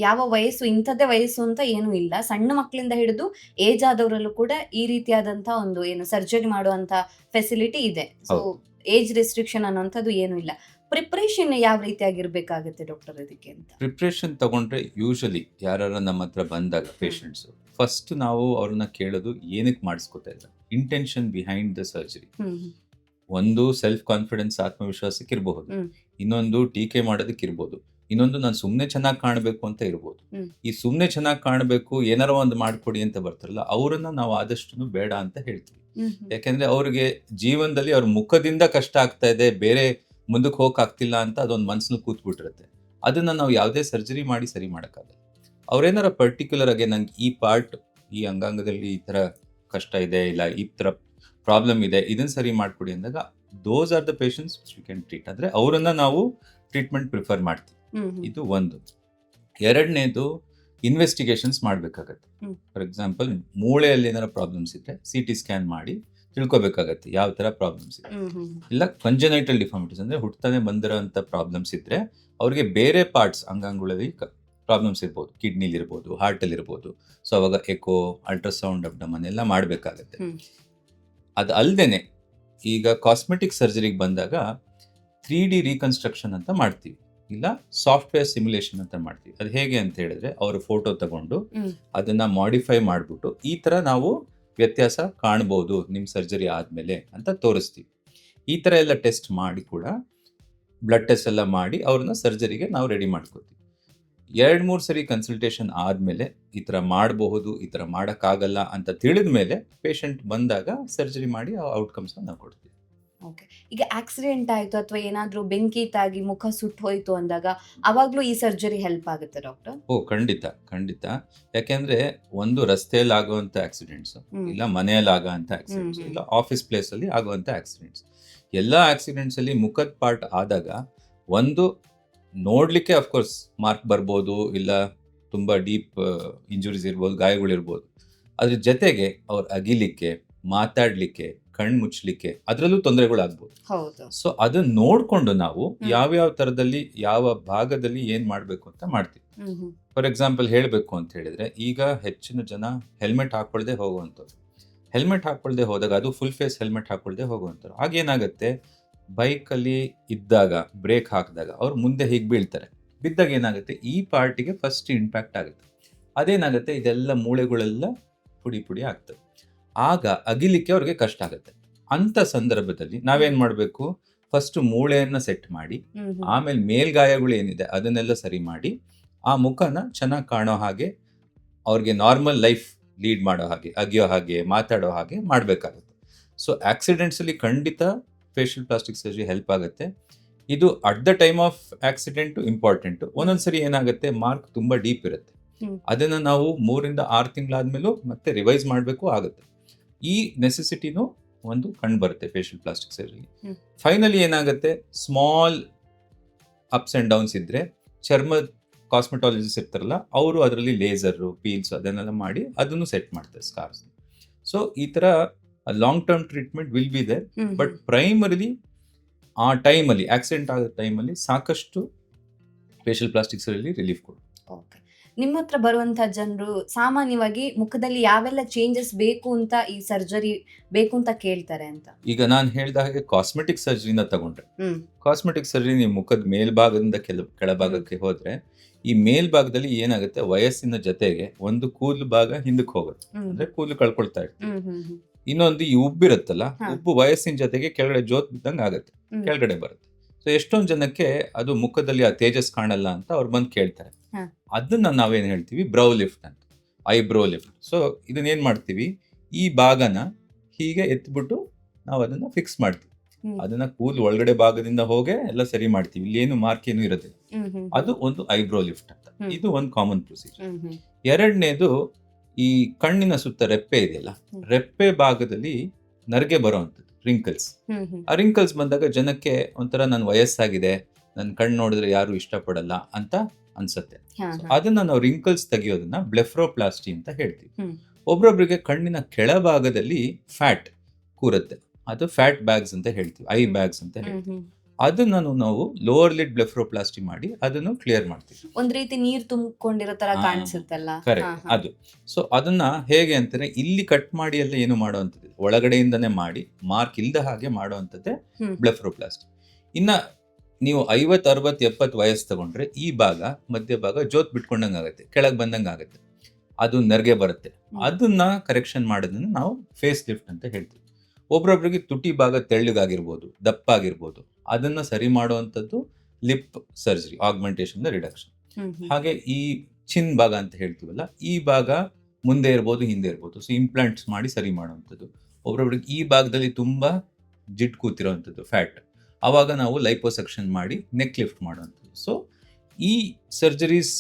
ಯಾವ ವಯಸ್ಸು ಇಂಥದ್ದೇ ವಯಸ್ಸು ಅಂತ ಏನೂ ಇಲ್ಲ. ಸಣ್ಣ ಮಕ್ಕಳಿಂದ ಹಿಡಿದು ಏಜ್ ಆದವರಲ್ಲೂ ಕೂಡ ಈ ರೀತಿಯಾದಂತಹ ಒಂದು ಏನು ಸರ್ಜರಿ ಮಾಡುವಂತ ಫೆಸಿಲಿಟಿ ಇದೆ. ಸೊ ಏಜ್ ರೆಸ್ಟ್ರಿಕ್ಷನ್ ಅನ್ನೋಂಥದ್ದು ಏನೂ ಇಲ್ಲ. ಪ್ರಿಪ್ರೇಷನ್ ಯಾವ ರೀತಿಯಾಗಿರ್ಬೇಕಾಗುತ್ತೆ ಡಾಕ್ಟರ್ ಅದಕ್ಕೆ ಅಂತ? ಪ್ರಿಪ್ರೇಷನ್ ತಗೊಂಡ್ರೆ ಯೂಶಲಿ ಯಾರು ನಮ್ಮ ಹತ್ರ ಬಂದಾಗ ಪೇಷಂಟ್ಸ್ ಫಸ್ಟ್ ನಾವು ಅವ್ರನ್ನ ಕೇಳೋದು ಏನಕ್ಕೆ ಮಾಡಿಸ್ಕೊತಾ ಇಲ್ಲ ಇಂಟೆನ್ಷನ್ ಬಿಹೈಂಡ್ ದ ಸರ್ಜರಿ ಒಂದು ಸೆಲ್ಫ್ ಕಾನ್ಫಿಡೆನ್ಸ್ ಆತ್ಮವಿಶ್ವಾಸಕ್ಕೆ ಇರಬಹುದು. ಇನ್ನೊಂದು ಟೀಕೆ ಮಾಡೋದಕ್ಕೆ ಇರ್ಬೋದು. ಇನ್ನೊಂದು ನಾನು ಸುಮ್ಮನೆ ಚೆನ್ನಾಗಿ ಕಾಣಬೇಕು ಅಂತ ಇರ್ಬೋದು. ಈ ಸುಮ್ಮನೆ ಚೆನ್ನಾಗಿ ಕಾಣಬೇಕು ಏನಾರ ಒಂದು ಮಾಡ್ಕೊಡಿ ಅಂತ ಬರ್ತಾರಲ್ಲ ಅವರನ್ನ ನಾವು ಆದಷ್ಟು ಬೇಡ ಅಂತ ಹೇಳ್ತೀವಿ. ಯಾಕೆಂದ್ರೆ ಅವ್ರಿಗೆ ಜೀವನದಲ್ಲಿ ಅವ್ರ ಮುಖದಿಂದ ಕಷ್ಟ ಆಗ್ತಾ ಇದೆ ಬೇರೆ ಮುಂದಕ್ಕೆ ಹೋಗಕ್ ಆಗ್ತಿಲ್ಲ ಅಂತ ಅದೊಂದು ಮನ್ಸಲ್ಲಿ ಕೂತ್ಬಿಟ್ಟಿರುತ್ತೆ. ಅದನ್ನ ನಾವು ಯಾವುದೇ ಸರ್ಜರಿ ಮಾಡಿ ಸರಿ ಮಾಡೋಕ್ಕಾಗಲ್ಲ. ಅವ್ರೇನಾರ ಪರ್ಟಿಕ್ಯುಲರ್ ಆಗಿ ನಂಗೆ ಈ ಪಾರ್ಟ್ ಈ ಅಂಗಾಂಗದಲ್ಲಿ ಈ ತರ ಕಷ್ಟ ಇದೆ ಇಲ್ಲ ಈ ತರ ಪ್ರಾಬ್ಲಮ್ ಇದೆ ಇದನ್ನ ಸರಿ ಮಾಡ್ಕೊಡಿ ಅಂದಾಗ those are the patients you can treat ಅಂದ್ರೆ ಅವರನ್ನ ನಾವು ಟ್ರೀಟ್ಮೆಂಟ್ ಪ್ರಿಫರ್ ಮಾಡ್ತೀವಿ. ಇದು ಒಂದು. ಎರಡನೇದು ಇನ್ವೆಸ್ಟಿಗೇಷನ್ಸ್ ಮಾಡಬೇಕಾಗತ್ತೆ. ಫಾರ್ ಎಕ್ಸಾಂಪಲ್ ಮೂಳೆಯಲ್ಲಿ ಏನಾರ ಪ್ರಾಬ್ಲಮ್ಸ್ ಇದ್ರೆ ಸಿ ಟಿ ಸ್ಕ್ಯಾನ್ ಮಾಡಿ ತಿಳ್ಕೊಬೇಕಾಗತ್ತೆ ಯಾವ ತರ ಪ್ರಾಬ್ಲಮ್ಸ್ ಇದೆ. ಇಲ್ಲ ಕಂಜನೈಟಲ್ ಡಿಫಾರ್ಮಿಟೀಸ್ ಅಂದ್ರೆ ಹುಟ್ಟತಾನೆ ಬಂದಿರೋಂಥ ಪ್ರಾಬ್ಲಮ್ಸ್ ಇದ್ರೆ ಅವ್ರಿಗೆ ಬೇರೆ ಪಾರ್ಟ್ಸ್ ಅಂಗಾಂಗಗಳಲ್ಲಿ ಪ್ರಾಬ್ಲಮ್ಸ್ ಇರ್ಬೋದು. ಕಿಡ್ನಿಲಿ ಇರ್ಬೋದು ಹಾರ್ಟಲ್ಲಿ ಇರ್ಬೋದು. ಸೊ ಅವಾಗ ಎಕೋ ಅಲ್ಟ್ರಾಸೌಂಡ್ ಅಬ್ಡಮನ್ ಎಲ್ಲ ಮಾಡಬೇಕಾಗತ್ತೆ. ಅದು ಅಲ್ಲದೆ ಈಗ ಕಾಸ್ಮೆಟಿಕ್ ಸರ್ಜರಿಗೆ ಬಂದಾಗ ತ್ರೀ ಡಿ ರೀಕನ್ಸ್ಟ್ರಕ್ಷನ್ ಅಂತ ಮಾಡ್ತೀವಿ. ಇಲ್ಲ ಸಾಫ್ಟ್ವೇರ್ ಸಿಮ್ಯುಲೇಷನ್ ಅಂತ ಮಾಡ್ತೀವಿ. ಅದು ಹೇಗೆ ಅಂತ ಹೇಳಿದ್ರೆ ಅವರು ಫೋಟೋ ತಗೊಂಡು ಅದನ್ನ ಮಾಡಿಫೈ ಮಾಡಿಬಿಟ್ಟು ಈ ತರ ನಾವು ವ್ಯತ್ಯಾಸ ಕಾಣ್ಬೋದು ನಿಮ್ಮ ಸರ್ಜರಿ ಆದ್ಮೇಲೆ ಅಂತ ತೋರಿಸ್ತೀವಿ. ಈ ತರ ಎಲ್ಲ ಟೆಸ್ಟ್ ಮಾಡಿ ಕೂಡ ಬ್ಲಡ್ ಟೆಸ್ಟ್ ಎಲ್ಲ ಮಾಡಿ ಅವ್ರನ್ನ ಸರ್ಜರಿಗೆ ನಾವು ರೆಡಿ ಮಾಡ್ಕೋತೀವಿ. ಎರಡ್ ಮೂರು ಸರಿ ಕನ್ಸಲ್ಟೇಷನ್ ಆದ್ಮೇಲೆ ಈ ತರ ಮಾಡಬಹುದು ಈ ತರ ಮಾಡಕ್ಕಾಗಲ್ಲ ಅಂತ ತಿಳಿದ ಮೇಲೆ ಪೇಷಂಟ್ ಬಂದಾಗ ಸರ್ಜರಿ ಮಾಡಿ ಆ ಔಟ್ಕಮ್ಸ್ನ ನಾವು ಕೊಡ್ತೀವಿ. ಈಗ ಆಕ್ಸಿಡೆಂಟ್ ಆಯ್ತು ಅಥವಾ ಏನಾದ್ರೂ ಬೆಂಕಿ ತಾಗಿ ಮುಖ ಸುಟ್ಟು ಹೋಯಿತು ಅಂದಾಗ ಅವಾಗ್ಲೂ ಈ ಸರ್ಜರಿ ಹೆಲ್ಪ್ ಆಗುತ್ತೆ ಡಾಕ್ಟರ್ ಓ ಖಂಡಿತ ಖಂಡಿತ. ಯಾಕೆಂದ್ರೆ ಒಂದು ರಸ್ತೆಯಲ್ಲಿ ಆಗುವಂಥ ಆಕ್ಸಿಡೆಂಟ್ಸ್ ಇಲ್ಲ ಮನೆಯಲ್ಲಿ ಆಗುವಂಥ ಆಕ್ಸಿಡೆಂಟ್ಸ್. ಇಲ್ಲ ಆಫೀಸ್ ಪ್ಲೇಸಲ್ಲಿ ಆಗುವಂಥ ಆಕ್ಸಿಡೆಂಟ್ಸ್ ಎಲ್ಲ ಆಕ್ಸಿಡೆಂಟ್ಸಲ್ಲಿ ಮುಖದ ಪಾರ್ಟ್ ಆದಾಗ ಒಂದು ನೋಡಲಿಕ್ಕೆ ಅಫ್ಕೋರ್ಸ್ ಮಾರ್ಕ್ ಬರ್ಬೋದು ಇಲ್ಲ ತುಂಬ ಡೀಪ್ ಇಂಜುರೀಸ್ ಇರ್ಬೋದು ಗಾಯಗಳಿರ್ಬೋದು. ಅದ್ರ ಜೊತೆಗೆ ಅವ್ರು ಅಗಿಲಿಕ್ಕೆ ಮಾತಾಡಲಿಕ್ಕೆ ಕಣ್ಣು ಮುಚ್ಚಲಿಕ್ಕೆ ಅದರಲ್ಲೂ ತೊಂದರೆಗಳಾಗ್ಬೋದು. ಸೊ ಅದನ್ನ ನೋಡಿಕೊಂಡು ನಾವು ಯಾವ ಯಾವ್ಯಾವ ಥರದಲ್ಲಿ ಯಾವ ಭಾಗದಲ್ಲಿ ಏನು ಮಾಡಬೇಕು ಅಂತ ಮಾಡ್ತೀವಿ. ಫಾರ್ ಎಕ್ಸಾಂಪಲ್ ಹೇಳಬೇಕು ಅಂತ ಹೇಳಿದ್ರೆ ಈಗ ಹೆಚ್ಚಿನ ಜನ ಹೆಲ್ಮೆಟ್ ಹಾಕೊಳ್ಳದೆ ಹೋಗುವಂಥದ್ದು ಹೆಲ್ಮೆಟ್ ಹಾಕೊಳ್ಳದೆ ಹೋದಾಗ ಅದು ಫುಲ್ ಫೇಸ್ ಹೆಲ್ಮೆಟ್ ಹಾಕೊಳ್ಳದೆ ಹೋಗುವಂಥವ್ರು. ಆಗೇನಾಗುತ್ತೆ ಬೈಕಲ್ಲಿ ಇದ್ದಾಗ ಬ್ರೇಕ್ ಹಾಕಿದಾಗ ಅವ್ರು ಮುಂದೆ ಹೀಗೆ ಬೀಳ್ತಾರೆ. ಬಿದ್ದಾಗ ಏನಾಗುತ್ತೆ? ಈ ಪಾರ್ಟಿಗೆ ಫಸ್ಟ್ ಇಂಪ್ಯಾಕ್ಟ್ ಆಗುತ್ತೆ. ಅದೇನಾಗುತ್ತೆ? ಇದೆಲ್ಲ ಮೂಳೆಗಳೆಲ್ಲ ಪುಡಿ ಪುಡಿ ಆಗ್ತವೆ. ಆಗ ಅಗಿಲಿಕ್ಕೆ ಅವ್ರಿಗೆ ಕಷ್ಟ ಆಗುತ್ತೆ. ಅಂತ ಸಂದರ್ಭದಲ್ಲಿ ನಾವೇನ್ ಮಾಡಬೇಕು? ಫಸ್ಟ್ ಮೂಳೆಯನ್ನು ಸೆಟ್ ಮಾಡಿ. ಆಮೇಲೆ ಮೇಲ್ಗಾಯಗಳು ಏನಿದೆ ಅದನ್ನೆಲ್ಲ ಸರಿ ಮಾಡಿ ಆ ಮುಖನ ಚೆನ್ನಾಗಿ ಕಾಣೋ ಹಾಗೆ ಅವ್ರಿಗೆ ನಾರ್ಮಲ್ ಲೈಫ್ ಲೀಡ್ ಮಾಡೋ ಹಾಗೆ ಅಗಿಯೋ ಹಾಗೆ ಮಾತಾಡೋ ಹಾಗೆ ಮಾಡಬೇಕಾಗುತ್ತೆ. ಸೊ ಆಕ್ಸಿಡೆಂಟ್ಸಲ್ಲಿ ಖಂಡಿತ ಫೇಶಿಯಲ್ ಪ್ಲಾಸ್ಟಿಕ್ ಸರ್ಜರಿ ಹೆಲ್ಪ್ ಆಗುತ್ತೆ. ಇದು at the time of accident important ಒಂದೊಂದ್ಸರಿ ಏನಾಗುತ್ತೆ? ಮಾರ್ಕ್ ತುಂಬ ಡೀಪ್ ಇರುತ್ತೆ. ಅದನ್ನ ಅದನ್ನು ನಾವು ಮೂರಿಂದ ಆರು ತಿಂಗಳಾದ್ಮೇಲೂ ಮತ್ತೆ ರಿವೈಸ್ ಮಾಡಬೇಕು ಆಗುತ್ತೆ. ಈ ನೆಸೆಸಿಟಿನೂ ಒಂದು ಕಂಡು ಬರುತ್ತೆ ಫೇಶಿಯಲ್ ಪ್ಲಾಸ್ಟಿಕ್ ಸರ್ಜರಿ ಫೈನಲಿ ಏನಾಗುತ್ತೆ? ಸ್ಮಾಲ್ ಅಪ್ಸ್ ಆ್ಯಂಡ್ ಡೌನ್ಸ್ ಇದ್ದರೆ ಚರ್ಮ ಕಾಸ್ಮೆಟಾಲಜಿಸ್ಟ್ ಇರ್ತಾರಲ್ಲ ಅವರು ಅದರಲ್ಲಿ ಲೇಸರು ಪೀಲ್ಸ್ ಅದನ್ನೆಲ್ಲ ಮಾಡಿ ಅದನ್ನು ಸೆಟ್ ಮಾಡ್ತಾರೆ ಸ್ಕಾರ್ಸ್ ಸೊ ಈ ಥರ long term treatment will be there but primarily ಆ ಟೈಮಲ್ಲಿ ಆಕ್ಸಿಡೆಂಟ್ ಆಗೋ ಟೈಮಲ್ಲಿ ಸಾಕಷ್ಟು ಫೇಶಿಯಲ್ ಪ್ಲಾಸ್ಟಿಕ್ ಸರ್ಜರಿ ರಿಲೀಫ್ ಕೊಡು. ಓಕೆ ನಿಮ್ಮ ಹತ್ರ ಬರುವಂತ ಜನರು ಸಾಮಾನ್ಯವಾಗಿ ಮುಖದಲ್ಲಿ ಯಾವೆಲ್ಲ ಚೇಂಜಸ್ ಬೇಕು ಅಂತ ಈ ಸರ್ಜರಿ ಬೇಕು ಅಂತ ಕೇಳ್ತಾರೆ ಅಂತ. ಈಗ ನಾನು ಹೇಳಿದ ಹಾಗೆ ಕಾಸ್ಮೆಟಿಕ್ ಸರ್ಜರಿನ ತಗೊಂಡ್ರೆ. ಹ್ಮ್. ಕಾಸ್ಮೆಟಿಕ್ ಸರ್ಜರಿ ನೀವು ಮುಖದ ಮೇಲ್ಭಾಗದಿಂದ ಕೆಲ ಕೆಳಭಾಗಕ್ಕೆ ಹೋದ್ರೆ ಈ ಮೇಲ್ಭಾಗದಲ್ಲಿ ಏನಾಗುತ್ತೆ ವಯಸ್ಸಿನ ಜೊತೆಗೆ ಒಂದು ಕೂದಲು ಭಾಗ ಹಿಂದಕ್ಕೆ ಹೋಗುತ್ತೆ. ಹ್ಮ್. ಅಂದ್ರೆ ಕೂದಲು ಕಳ್ಕೊಳ್ತಾ ಇರ್ತೀವಿ. ಹ್ಮ್ ಹ್ಮ್ ಹ್ಮ್. ಇನ್ನೊಂದು ಈ ಉಬ್ಬಿರುತ್ತಲ್ಲ ಹಾ. ಉಬ್ಬು ವಯಸ್ಸಿನ ಜೊತೆಗೆ ಕೆಳಗಡೆ ಜೋತ್ ಬಿದ್ದಂಗೆ ಆಗುತ್ತೆ. ಹ್ಮ್. ಕೆಳಗಡೆ ಬರುತ್ತೆ. ಸೊ ಎಷ್ಟೊಂದು ಜನಕ್ಕೆ ಅದು ಮುಖದಲ್ಲಿ ಆ ತೇಜಸ್ ಕಾಣಲ್ಲ ಅಂತ ಅವ್ರು ಬಂದು ಕೇಳ್ತಾರೆ. ಅದನ್ನ ನಾವೇನು ಹೇಳ್ತೀವಿ? ಬ್ರೌ ಲಿಫ್ಟ್ ಅಂತ. ಐಬ್ರೋ ಲಿಫ್ಟ್ ಸೊ ಇದನ್ನ ಏನ್ ಮಾಡ್ತೀವಿ? ಈ ಭಾಗನ ಹೀಗೆ ಎತ್ಬಿಟ್ಟು ನಾವು ಅದನ್ನ ಫಿಕ್ಸ್ ಮಾಡ್ತೀವಿ. ಅದನ್ನ ಕೂದಲು ಒಳಗಡೆ ಭಾಗದಿಂದ ಹೋಗಿ ಎಲ್ಲ ಸರಿ ಮಾಡ್ತೀವಿ. ಇಲ್ಲಿ ಏನು ಮಾರ್ಕ್ ಏನು ಹ್ಮ್ ಅದು ಒಂದು ಐಬ್ರೋ ಲಿಫ್ಟ್ ಅಂತ. ಇದು ಒಂದು ಕಾಮನ್ ಪ್ರೊಸೀಜರ್ ಎರಡನೇದು ಈ ಕಣ್ಣಿನ ಸುತ್ತ ರೆಪ್ಪೆ ಇದೆಯಲ್ಲ ರೆಪ್ಪೆ ಭಾಗದಲ್ಲಿ ನರಗೆ ಬರುವಂಥದ್ದು ರಿಂಕಲ್ಸ್ ಆ ರಿಂಕಲ್ಸ್ ಬಂದಾಗ ಜನಕ್ಕೆ ಒಂಥರ ನಾನು ವಯಸ್ಸಾಗಿದೆ ನನ್ನ ಕಣ್ಣು ನೋಡಿದ್ರೆ ಯಾರು ಇಷ್ಟಪಡಲ್ಲ ಅಂತ ಅನ್ಸತ್ತೆ. ಅದನ್ನ ನಾವು ರಿಂಕಲ್ಸ್ ತೆಗೆಯೋದನ್ನ ಬ್ಲೆಫ್ರೋಪ್ಲಾಸ್ಟಿ ಅಂತ ಹೇಳ್ತೀವಿ. ಒಬ್ರೊಬ್ರಿಗೆ ಕಣ್ಣಿನ ಕೆಳಭಾಗದಲ್ಲಿ ಫ್ಯಾಟ್ ಕೂರುತ್ತೆ. ಅದು ಫ್ಯಾಟ್ ಬ್ಯಾಗ್ಸ್ ಅಂತ ಹೇಳ್ತೀವಿ ಐ. ಬ್ಯಾಗ್ಸ್ ಅಂತ ಹೇಳ್ತೀವಿ. ಅದನ್ನ ನಾವು ಲೋವರ್ ಲಿಡ್ ಬ್ಲೆಫ್ರೋಪ್ಲಾಸ್ಟಿ ಮಾಡಿ ಅದನ್ನು ಕ್ಲಿಯರ್ ಮಾಡ್ತೀವಿ. ಒಂದ್ ರೀತಿ ನೀರ್ ತುಂಬಿಕೊಂಡಿರೋ ತರ ಕಾಣಿಸುತ್ತಲ್ಲ? ಕರೆಕ್ಟ್ ಅದು. ಸೊ ಅದನ್ನ ಹೇಗೆ ಅಂತಾನೆ ಇಲ್ಲಿ ಕಟ್ ಮಾಡಿ ಎಲ್ಲ ಏನು ಮಾಡುವಂಥದ್ದು ಒಳಗಡೆಯಿಂದನೇ ಮಾಡಿ ಮಾರ್ಕ್ ಇಲ್ದ ಹಾಗೆ ಮಾಡುವಂಥದ್ದೇ. ಬ್ಲೆಫ್ರೋಪ್ಲಾಸ್ಟಿ ಇನ್ನ ನೀವು ಐವತ್ತು ಅರವತ್ತು ಎಪ್ಪತ್ತು ವಯಸ್ಸು ತಗೊಂಡ್ರೆ ಈ ಭಾಗ ಮಧ್ಯ ಭಾಗ ಜೋತ್ ಬಿಟ್ಕೊಂಡಂಗೆ ಆಗುತ್ತೆ ಕೆಳಗೆ ಬಂದಂಗೆ ಆಗುತ್ತೆ ಅದು ನೆರಿಗೆ ಬರುತ್ತೆ. ಅದನ್ನ ಕರೆಕ್ಷನ್ ಮಾಡೋದನ್ನ ನಾವು ಫೇಸ್ ಲಿಫ್ಟ್ ಅಂತ ಹೇಳ್ತೀವಿ. ಒಬ್ರೊಬ್ರಿಗೆ ತುಟಿ ಭಾಗ ತೆಳ್ಳಗಾಗಿರ್ಬೋದು ದಪ್ಪ ಆಗಿರ್ಬೋದು ಅದನ್ನ ಸರಿ ಮಾಡುವಂಥದ್ದು ಲಿಪ್ ಸರ್ಜರಿ ಆಗ್ಮೆಂಟೇಷನ್ ರಿಡಕ್ಷನ್. ಹಾಗೆ ಈ ಚಿನ್ ಭಾಗ ಅಂತ ಹೇಳ್ತೀವಲ್ಲ ಈ ಭಾಗ ಮುಂದೆ ಇರ್ಬೋದು ಹಿಂದೆ ಇರ್ಬೋದು ಸೊ ಇಂಪ್ಲಾಂಟ್ಸ್ ಮಾಡಿ ಸರಿ ಮಾಡುವಂಥದ್ದು. ಒಬ್ರೊಬ್ರಿಗೆ ಈ ಭಾಗದಲ್ಲಿ ತುಂಬಾ ಜಿಟ್ ಕೂತಿರೋವಂಥದ್ದು ಫ್ಯಾಟ್ ಅವಾಗ ನಾವು ಲೈಪೋಸೆಕ್ಷನ್ ಮಾಡಿ ನೆಕ್ ಲಿಫ್ಟ್ ಮಾಡುವಂಥದ್ದು. ಸೊ ಈ surgeries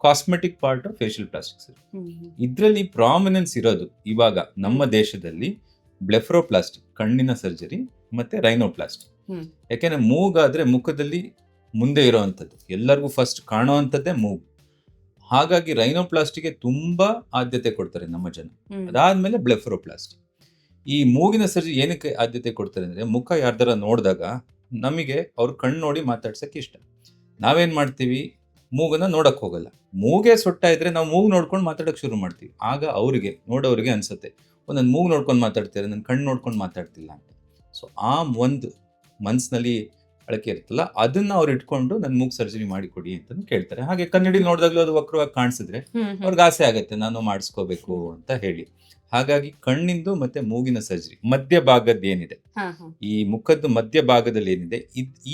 cosmetic part of facial plastic surgery hmm. ಇದರಲ್ಲಿ ಪ್ರಾಮಿನೆನ್ಸ್ ಇರೋದು ಇವಾಗ ನಮ್ಮ ದೇಶದಲ್ಲಿ ಬ್ಲೆಫ್ರೋಪ್ಲಾಸ್ಟಿಕ್ ಕಣ್ಣಿನ ಸರ್ಜರಿ ಮತ್ತೆ ರೈನೋಪ್ಲಾಸ್ಟಿಕ್ ಯಾಕೆಂದರೆ ಮೂಗಾದ್ರೆ ಮುಖದಲ್ಲಿ ಮುಂದೆ ಇರೋವಂಥದ್ದು. ಎಲ್ಲರಿಗೂ ಫಸ್ಟ್ ಕಾಣುವಂಥದ್ದೇ ಮೂಗು. ಹಾಗಾಗಿ ರೈನೋಪ್ಲಾಸ್ಟಿಗೆ ತುಂಬಾ ಆದ್ಯತೆ ಕೊಡ್ತಾರೆ ನಮ್ಮ ಜನ. ಅದಾದಮೇಲೆ ಅದಾದ್ಮೇಲೆ ಬ್ಲೆಫ್ರೋಪ್ಲಾಸ್ಟಿ ಈ ಮೂಗಿನ ಸರ್ಜರಿ ಏನಕ್ಕೆ ಆದ್ಯತೆ ಕೊಡ್ತಾರೆ ಅಂದ್ರೆ ಮುಖ ಯಾರ್ದಾರ ನೋಡಿದಾಗ ನಮಗೆ ಅವ್ರ ಕಣ್ಣು ನೋಡಿ ಮಾತಾಡ್ಸಕ್ಕೆ ಇಷ್ಟ. ನಾವೇನು ಮಾಡ್ತೀವಿ? ಮೂಗನ್ನ ನೋಡಕ್ ಹೋಗಲ್ಲ. ಮೂಗೇ ಸೊಟ್ಟ ಇದ್ರೆ ನಾವು ಮೂಗು ನೋಡ್ಕೊಂಡು ಮಾತಾಡಕ್ ಶುರು ಮಾಡ್ತೀವಿ. ಆಗ ಅವರಿಗೆ ನೋಡೋರಿಗೆ ಅನ್ಸುತ್ತೆ ನನ್ನ ಮೂಗು ನೋಡ್ಕೊಂಡು ಮಾತಾಡ್ತೀರ? ನನ್ನ ಕಣ್ಣು ನೋಡ್ಕೊಂಡು ಮಾತಾಡ್ತಿಲ್ಲ ಅಂತ. ಸೊ ಆ ಒಂದು ಮನ್ಸಿನಲ್ಲಿ ಅಳಕೆ ಇರ್ತಲ್ಲ ಅದನ್ನ ಅವ್ರು ಇಟ್ಕೊಂಡು ನನ್ನ ಮೂಗ್ ಸರ್ಜರಿ ಮಾಡಿಕೊಡಿ ಅಂತ ಕೇಳ್ತಾರೆ. ಹಾಗೆ ಕನ್ನಡಿ ನೋಡಿದಾಗ್ಲೂ ಅದು ವಕ್ರವಾಗಿ ಕಾಣಿಸಿದ್ರೆ. ಅವ್ರಿಗೆ ಆಸೆ ಆಗುತ್ತೆ ನಾನು ಮಾಡಿಸ್ಕೋಬೇಕು ಅಂತ ಹೇಳಿ. ಹಾಗಾಗಿ ಕಣ್ಣಿಂದು ಮತ್ತೆ ಮೂಗಿನ ಸರ್ಜರಿ ಮಧ್ಯ ಭಾಗದ್ದು ಏನಿದೆ. ಈ ಮುಖದ್ದು ಮಧ್ಯ ಭಾಗದಲ್ಲಿ ಏನಿದೆ?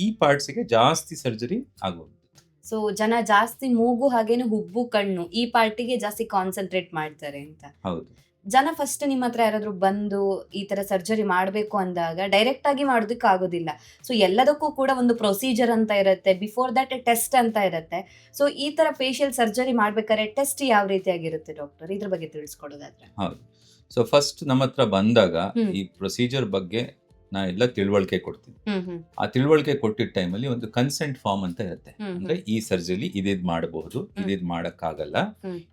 ಈ ಪಾರ್ಟ್ಸ್ಗೆ ಜಾಸ್ತಿ ಸರ್ಜರಿ ಆಗುವುದು ಸೊ ಜನ ಜಾಸ್ತಿ ಮೂಗು ಹಾಗೇನು ಹುಬ್ಬು ಕಣ್ಣು ಈ ಪಾರ್ಟಿಗೆ ಜಾಸ್ತಿ ಕಾನ್ಸಂಟ್ರೇಟ್ ಮಾಡ್ತಾರೆ ಅಂತ. ಹೌದು. ಜನ ಫಸ್ಟ್ ನಿಮ್ಮ ಹತ್ರ ಯಾರಾದ್ರೂ ಬಂದು ಈ ತರ ಸರ್ಜರಿ ಮಾಡಬೇಕು ಅಂದಾಗ ಡೈರೆಕ್ಟ್ ಆಗಿ ಮಾಡೋದಕ್ಕೆ ಆಗೋದಿಲ್ಲ. ಸೊ ಎಲ್ಲದಕ್ಕೂ ಕೂಡ ಒಂದು ಪ್ರೊಸೀಜರ್ ಅಂತ ಇರುತ್ತೆ ಬಿಫೋರ್ ದಟ್ ಟೆಸ್ಟ್ ಅಂತ ಇರುತ್ತೆ. ಸೊ ಈ ತರ ಫೇಶಿಯಲ್ ಸರ್ಜರಿ ಮಾಡ್ಬೇಕಾದ್ರೆ ಟೆಸ್ಟ್ ಯಾವ ರೀತಿಯಾಗಿರುತ್ತೆ ಡಾಕ್ಟರ್ ಇದ್ರ ಬಗ್ಗೆ ತಿಳಿಸ್ಕೊಡೋದಾದ್ರೆ. ಹೌದು. ಸೊ ಫಸ್ಟ್ ನಮ್ಮ ಹತ್ರ ಬಂದಾಗ ಈ ಪ್ರೊಸೀಜರ್ ಬಗ್ಗೆ ನಾ ಎಲ್ಲ ತಿಳುವಳಿಕೆ ಕೊಡ್ತೀನಿ. ಆ ತಿಳುವಳಿಕೆ ಕೊಟ್ಟಿದ್ದ ಟೈಮಲ್ಲಿ ಒಂದು ಕನ್ಸೆಂಟ್ ಫಾರ್ಮ್ ಅಂತ ಇರುತ್ತೆ. ಅಂದ್ರೆ ಈ ಸರ್ಜರಿ ಇದಿದ್ ಮಾಡಬಹುದು. ಇದಿದ್ ಮಾಡಕ್ಕಾಗಲ್ಲ.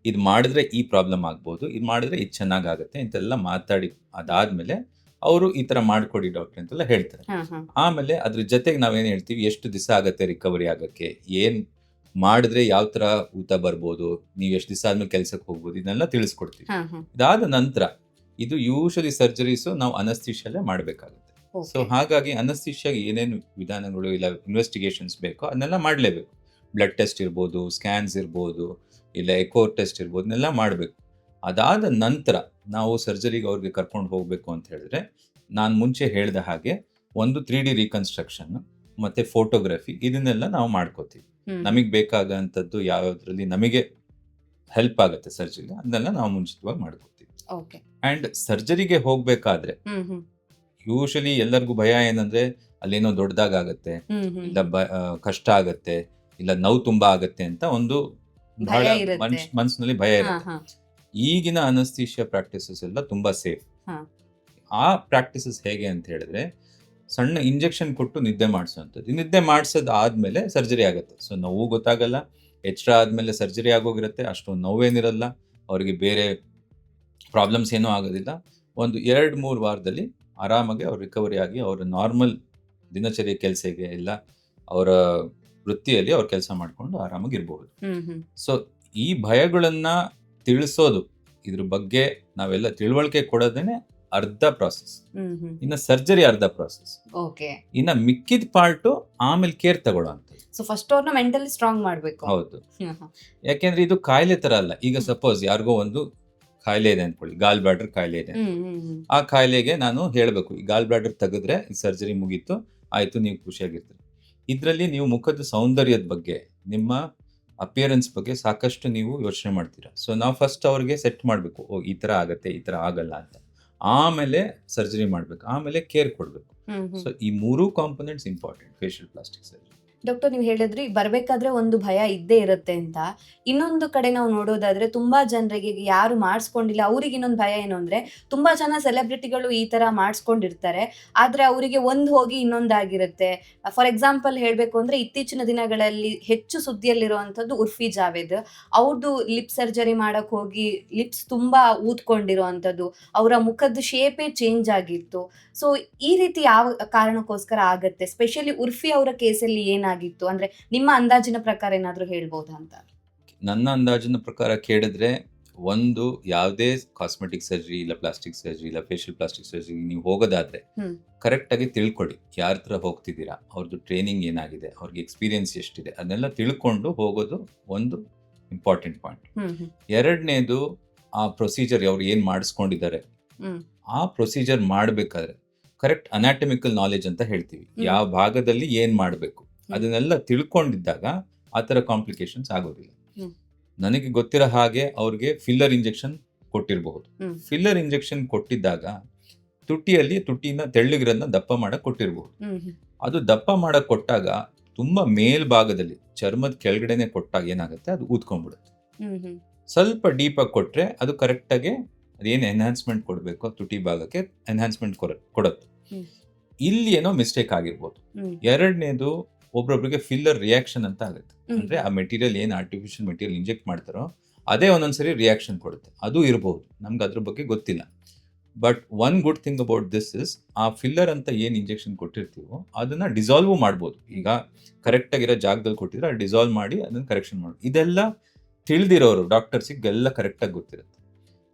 ಇದು ಮಾಡಿದ್ರೆ ಈ ಪ್ರಾಬ್ಲಮ್ ಆಗ್ಬಹುದು ಇದು ಮಾಡಿದ್ರೆ ಇದು ಚೆನ್ನಾಗಾಗತ್ತೆ ಅಂತೆಲ್ಲ ಮಾತಾಡಿ ಅದಾದ್ಮೇಲೆ ಅವರು ಈ ತರ ಮಾಡ್ಕೊಡಿ ಡಾಕ್ಟರ್ ಅಂತೆಲ್ಲ ಹೇಳ್ತಾರೆ. ಆಮೇಲೆ ಅದ್ರ ಜೊತೆಗೆ ನಾವೇನು ಹೇಳ್ತೀವಿ ಎಷ್ಟು ದಿವಸ ಆಗತ್ತೆ ರಿಕವರಿ ಆಗಕ್ಕೆ ಏನ್ ಮಾಡಿದ್ರೆ ಯಾವ ತರ ಊತ ಬರ್ಬೋದು ನೀವು ಎಷ್ಟು ದಿವಸ ಆದ್ಮೇಲೆ ಕೆಲ್ಸಕ್ಕೆ ಹೋಗ್ಬೋದು ಇದನ್ನೆಲ್ಲ ತಿಳಿಸ್ಕೊಡ್ತೀವಿ. ಇದಾದ ನಂತರ ಇದು ಯೂಶಲಿ ಸರ್ಜರೀಸು ನಾವು ಅನಸ್ತಿಷಲ್ಲೇ ಮಾಡಬೇಕಾಗುತ್ತೆ. ಸೊ ಹಾಗಾಗಿ ಅನಸ್ತಿಷಿಯಾಗಿ ಏನೇನು ವಿಧಾನಗಳು ಇಲ್ಲ ಇನ್ವೆಸ್ಟಿಗೇಷನ್ಸ್ ಬೇಕೋ ಅದನ್ನೆಲ್ಲ ಮಾಡಲೇಬೇಕು. ಬ್ಲಡ್ ಟೆಸ್ಟ್ ಇರ್ಬೋದು ಸ್ಕ್ಯಾನ್ಸ್ ಇರ್ಬೋದು ಇಲ್ಲ ಎಕೋ ಟೆಸ್ಟ್ ಇರ್ಬೋದು ಇದನ್ನೆಲ್ಲ ಮಾಡಬೇಕು. ಅದಾದ ನಂತರ ನಾವು ಸರ್ಜರಿಗೆ ಅವ್ರಿಗೆ ಕರ್ಕೊಂಡು ಹೋಗಬೇಕು ಅಂತ ಹೇಳಿದ್ರೆ ನಾನು ಮುಂಚೆ ಹೇಳಿದ ಹಾಗೆ ಒಂದು ತ್ರೀ ಡಿ ರೀಕನ್ಸ್ಟ್ರಕ್ಷನ್ ಮತ್ತೆ ಫೋಟೋಗ್ರಫಿ ಇದನ್ನೆಲ್ಲ ನಾವು ಮಾಡ್ಕೋತೀವಿ. ನಮಗೆ ಬೇಕಾಗಂಥದ್ದು ಯಾವ್ಯಾವ್ದ್ರಲ್ಲಿ ನಮಗೆ ಹೆಲ್ಪ್ ಆಗುತ್ತೆ ಸರ್ಜರಿ ಅದನ್ನೆಲ್ಲ ನಾವು ಮುಂಚಿತವಾಗಿ ಮಾಡ್ಕೋತೀವಿ. ಓಕೆ ಆ್ಯಂಡ್ ಸರ್ಜರಿಗೆ ಹೋಗ್ಬೇಕಾದ್ರೆ ಯೂಶಲಿ ಎಲ್ಲರಿಗೂ ಭಯ ಏನಂದ್ರೆ ಅಲ್ಲೇನೋ ದೊಡ್ಡದಾಗತ್ತೆ ಇಲ್ಲ ಕಷ್ಟ ಆಗತ್ತೆ ಇಲ್ಲ ನೋವು ತುಂಬಾ ಆಗತ್ತೆ ಅಂತ ಒಂದು ಬಹಳ ಭಯ ಇರುತ್ತೆ. ಮನ್ಸ್ ಮನ್ಸಿನಲ್ಲಿ ಭಯ ಇರುತ್ತೆ. ಈಗಿನ ಅನಸ್ತೀಶಿಯಾ ಪ್ರಾಕ್ಟೀಸಸ್ ಎಲ್ಲ ತುಂಬಾ ಸೇಫ್ ಆ ಪ್ರಾಕ್ಟೀಸಸ್ ಹೇಗೆ ಅಂತ ಹೇಳಿದ್ರೆ ಸಣ್ಣ ಇಂಜೆಕ್ಷನ್ ಕೊಟ್ಟು ನಿದ್ದೆ ಮಾಡಿಸುವಂಥದ್ದು ನಿದ್ದೆ ಮಾಡಿಸೋದು ಆದ್ಮೇಲೆ ಸರ್ಜರಿ ಆಗುತ್ತೆ. ಸೊ ನೋವು ಗೊತ್ತಾಗಲ್ಲ. ಎಚ್ಚರ ಆದ್ಮೇಲೆ ಸರ್ಜರಿ ಆಗೋಗಿರುತ್ತೆ. ಅಷ್ಟೊಂದು ನೋವೇನಿರಲ್ಲ. ಅವರಿಗೆ ಬೇರೆ ಪ್ರಾಬ್ಲಮ್ಸ್ ಏನೂ ಆಗೋದಿಲ್ಲ. ಒಂದು ಎರಡು ಮೂರು ವಾರದಲ್ಲಿ ಆರಾಮಾಗಿ ಅವ್ರು ರಿಕವರಿ ಆಗಿ ಅವರ ನಾರ್ಮಲ್ ದಿನಚರಿ ಕೆಲಸಕ್ಕೆ ಇಲ್ಲ ಅವರ ವೃತ್ತಿಯಲ್ಲಿ ಅವ್ರು ಕೆಲಸ ಮಾಡಿಕೊಂಡು ಆರಾಮಾಗಿ ಇರಬಹುದು ಸೊ ಈ ಭಯಗಳನ್ನ ತಿಳಿಸೋದು ಇದ್ರ ಬಗ್ಗೆ ನಾವೆಲ್ಲ ತಿಳುವಳಿಕೆ ಕೊಡೋದೇನೆ ಅರ್ಧ ಪ್ರಾಸೆಸ್ ಇನ್ನ ಸರ್ಜರಿ ಅರ್ಧ ಪ್ರಾಸೆಸ್ ಓಕೆ ಇನ್ನ ಮಿಕ್ಕಿದ ಪಾರ್ಟು ಆಮೇಲೆ ಕೇರ್ ತಗೊಳ್ಳೋಂಥದ್ದು ಸೊ ಫಸ್ಟ್ ಅವ್ರನ್ನ ಮೆಂಟಲಿ ಸ್ಟ್ರಾಂಗ್ ಮಾಡಬೇಕು. ಹೌದು. ಯಾಕೆಂದ್ರೆ ಇದು ಕಾಯಿಲೆ ತರ ಅಲ್ಲ. ಈಗ ಸಪೋಸ್ ಯಾರಿಗೋ ಒಂದು ಕಾಯಿಲೆ ಇದೆ ಅನ್ಕೊಳ್ಳಿ ಗಾಲ್ ಬ್ಲಾಡರ್ ಕಾಯಿಲೆ ಇದೆ ಆ ಕಾಯಿಲೆಗೆ ನಾನು ಹೇಳಬೇಕು ಈ ಗಾಲ್ ಬ್ಲಾಡರ್ ತೆಗೆದ್ರೆ ಈ ಸರ್ಜರಿ ಮುಗೀತು ಆಯ್ತು ನೀವು ಖುಷಿಯಾಗಿರ್ತೀರಿ. ಇದರಲ್ಲಿ ನೀವು ಮುಖದ ಸೌಂದರ್ಯದ ಬಗ್ಗೆ ನಿಮ್ಮ ಅಪಿಯರೆನ್ಸ್ ಬಗ್ಗೆ ಸಾಕಷ್ಟು ನೀವು ಯೋಚನೆ ಮಾಡ್ತೀರಾ? ಸೊ ನಾವು ಫಸ್ಟ್ ಅವ್ರಿಗೆ ಸೆಟ್ ಮಾಡಬೇಕು ಓ ಈ ಥರ ಆಗತ್ತೆ ಈ ಥರ ಆಗಲ್ಲ ಅಂತ. ಆಮೇಲೆ ಸರ್ಜರಿ ಮಾಡ್ಬೇಕು ಆಮೇಲೆ ಕೇರ್ ಕೊಡ್ಬೇಕು. ಸೊ ಈ ಮೂರು components important facial plastic surgery doctor ನೀವು ಹೇಳಿದ್ರಿ, ಬರಬೇಕಾದ್ರೆ ಒಂದು ಭಯ ಇದ್ದೇ ಇರುತ್ತೆ ಅಂತ. ಇನ್ನೊಂದು ಕಡೆ ನಾವು ನೋಡೋದಾದ್ರೆ ತುಂಬಾ ಜನರಿಗೆ ಯಾರು ಮಾಡಿಸ್ಕೊಂಡಿಲ್ಲ, ಅವ್ರಿಗೆ ಇನ್ನೊಂದು ಭಯ ಏನು ಅಂದ್ರೆ ತುಂಬಾ ಜನ ಸೆಲೆಬ್ರಿಟಿಗಳು ಈ ತರ ಮಾಡಿಸ್ಕೊಂಡಿರ್ತಾರೆ. ಆದ್ರೆ ಅವರಿಗೆ ಒಂದು ಹೋಗಿ ಇನ್ನೊಂದಾಗಿರುತ್ತೆ. ಫಾರ್ ಎಕ್ಸಾಂಪಲ್ ಹೇಳಬೇಕು ಅಂದ್ರೆ ಇತ್ತೀಚಿನ ದಿನಗಳಲ್ಲಿ ಹೆಚ್ಚು ಸುದ್ದಿಯಲ್ಲಿರುವಂಥದ್ದು ಉರ್ಫಿ ಜಾವೇದ್. ಅವ್ರದ್ದು ಲಿಪ್ ಸರ್ಜರಿ ಮಾಡಕ್ ಹೋಗಿ ಲಿಪ್ಸ್ ತುಂಬಾ ಊದ್ಕೊಂಡಿರುವಂಥದ್ದು. ಅವರ ಮುಖದ ಶೇಪೇ ಚೇಂಜ್ ಆಗಿತ್ತು. ಸೊ ಈ ರೀತಿ ಯಾವ ಕಾರಣಕ್ಕೋಸ್ಕರ ಆಗುತ್ತೆ? ಸ್ಪೆಷಲಿ ಉರ್ಫಿ ಅವರ ಕೇಸಲ್ಲಿ ಏನಾಗಿತ್ತು ಅಂದ್ರೆ ನಿಮ್ಮ ಅಂದಾಜಿನ ಪ್ರಕಾರ ಏನಾದ್ರೂ ಹೇಳ್ಬೋದಾ ಅಂತ? ನನ್ನ ಅಂದಾಜಿನ ಪ್ರಕಾರ ಕೇಳಿದ್ರೆ ಒಂದು ಯಾವುದೇ ಕಾಸ್ಮೆಟಿಕ್ ಸರ್ಜರಿ ಇಲ್ಲ ಪ್ಲಾಸ್ಟಿಕ್ ಸರ್ಜರಿ ಇಲ್ಲ ಫೇಶಿಯಲ್ ಪ್ಲಾಸ್ಟಿಕ್ ಸರ್ಜರಿ ನೀವು ಹೋಗೋದಾದ್ರೆ. ಕರೆಕ್ಟ್ ಆಗಿ ತಿಳ್ಕೊಳ್ಳಿ. ಯಾರ ಹತ್ರ ಹೋಗ್ತಿದ್ದೀರಾ? ಅವ್ರದ್ದು ಟ್ರೈನಿಂಗ್ ಏನಾಗಿದೆ? ಅವ್ರಿಗೆ ಎಕ್ಸ್ಪೀರಿಯನ್ಸ್ ಎಷ್ಟಿದೆ? ಅದನ್ನೆಲ್ಲ ತಿಳ್ಕೊಂಡು ಹೋಗೋದು ಒಂದು ಇಂಪಾರ್ಟೆಂಟ್ ಪಾಯಿಂಟ್ ಎರಡನೇದು ಆ ಪ್ರೊಸೀಜರ್ ಅವ್ರು ಏನು ಮಾಡಿಸ್ಕೊಂಡಿದ್ದಾರೆ? ಆ ಪ್ರೊಸೀಜರ್ ಮಾಡಬೇಕಾದ್ರೆ ಕರೆಕ್ಟ್ ಅನಾಟಮಿಕಲ್ ನಾಲೆಜ್ ಅಂತ ಹೇಳ್ತೀವಿ. ಯಾವ ಭಾಗದಲ್ಲಿ ಏನು ಮಾಡಬೇಕು? ಅದನ್ನೆಲ್ಲ ತಿಳ್ಕೊಂಡಿದ್ದಾಗ ಆ ಥರ ಕಾಂಪ್ಲಿಕೇಶನ್ಸ್ ಆಗೋದಿಲ್ಲ. ನನಗೆ ಗೊತ್ತಿರೋ ಹಾಗೆ ಅವ್ರಿಗೆ ಫಿಲ್ಲರ್ ಇಂಜೆಕ್ಷನ್ ಕೊಟ್ಟಿರಬಹುದು. ಫಿಲ್ಲರ್ ಇಂಜೆಕ್ಷನ್ ಕೊಟ್ಟಿದ್ದಾಗ ತುಟಿಯಲ್ಲಿ ತುಟಿನ ತೆಳ್ಳಗಿರೋದನ್ನ ದಪ್ಪ ಮಾಡಕ್ ಕೊಟ್ಟಿರಬಹುದು. ಅದು ದಪ್ಪ ಮಾಡಕ್ ಕೊಟ್ಟಾಗ ತುಂಬಾ ಮೇಲ್ಭಾಗದಲ್ಲಿ ಚರ್ಮದ ಕೆಳಗಡೆನೆ ಕೊಟ್ಟಾಗ ಏನಾಗುತ್ತೆ? ಅದು ಊದ್ಕೊಂಡ್ಬಿಡುತ್ತೆ. ಸ್ವಲ್ಪ ಡೀಪ್ ಆಗಿ ಕೊಟ್ರೆ ಅದು ಕರೆಕ್ಟಾಗಿ ಅದೇನು ಎನ್ಹಾನ್ಸ್ಮೆಂಟ್ ಕೊಡಬೇಕು? ತುಟಿ ಭಾಗಕ್ಕೆ ಎನ್ಹಾನ್ಸ್ಮೆಂಟ್ ಕೊಡುತ್ತೆ. ಇಲ್ಲಿ ಏನೋ ಮಿಸ್ಟೇಕ್ ಆಗಿರ್ಬೋದು. ಎರಡನೇದು ಒಬ್ರೊಬ್ರಿಗೆ ಫಿಲ್ಲರ್ ರಿಯಾಕ್ಷನ್ ಅಂತ ಆಗುತ್ತೆ. ಅಂದರೆ ಆ ಮೆಟೀರಿಯಲ್ ಏನು ಆರ್ಟಿಫಿಷಿಯಲ್ ಮೆಟೀರಿಯಲ್ ಇಂಜೆಕ್ಟ್ ಮಾಡ್ತಾರೋ ಅದೇ ಒಂದೊಂದ್ಸರಿ ರಿಯಾಕ್ಷನ್ ಕೊಡುತ್ತೆ. ಅದು ಇರಬಹುದು ನಮ್ಗೆ ಅದ್ರ ಬಗ್ಗೆ ಗೊತ್ತಿಲ್ಲ. But one good thing about this is a filler ಅಂತ ಏನು ಇಂಜೆಕ್ಷನ್ ಕೊಟ್ಟಿರ್ತೀವೋ ಅದನ್ನ ಡಿಸಾಲ್ವ್ ಮಾಡ್ಬೋದು. ಈಗ ಕರೆಕ್ಟ್ ಆಗಿರೋ ಜಾಗದಲ್ಲಿ ಕೊಟ್ಟಿದ್ರೆ ಅದು ಡಿಸಾಲ್ವ್ ಮಾಡಿ ಅದನ್ನ ಕರೆಕ್ಷನ್ ಮಾಡಿ ಇದೆಲ್ಲ ತಿಳಿದಿರೋರು ಡಾಕ್ಟರ್ಸಿಗೆಲ್ಲ ಕರೆಕ್ಟಾಗಿ ಗೊತ್ತಿರುತ್ತೆ.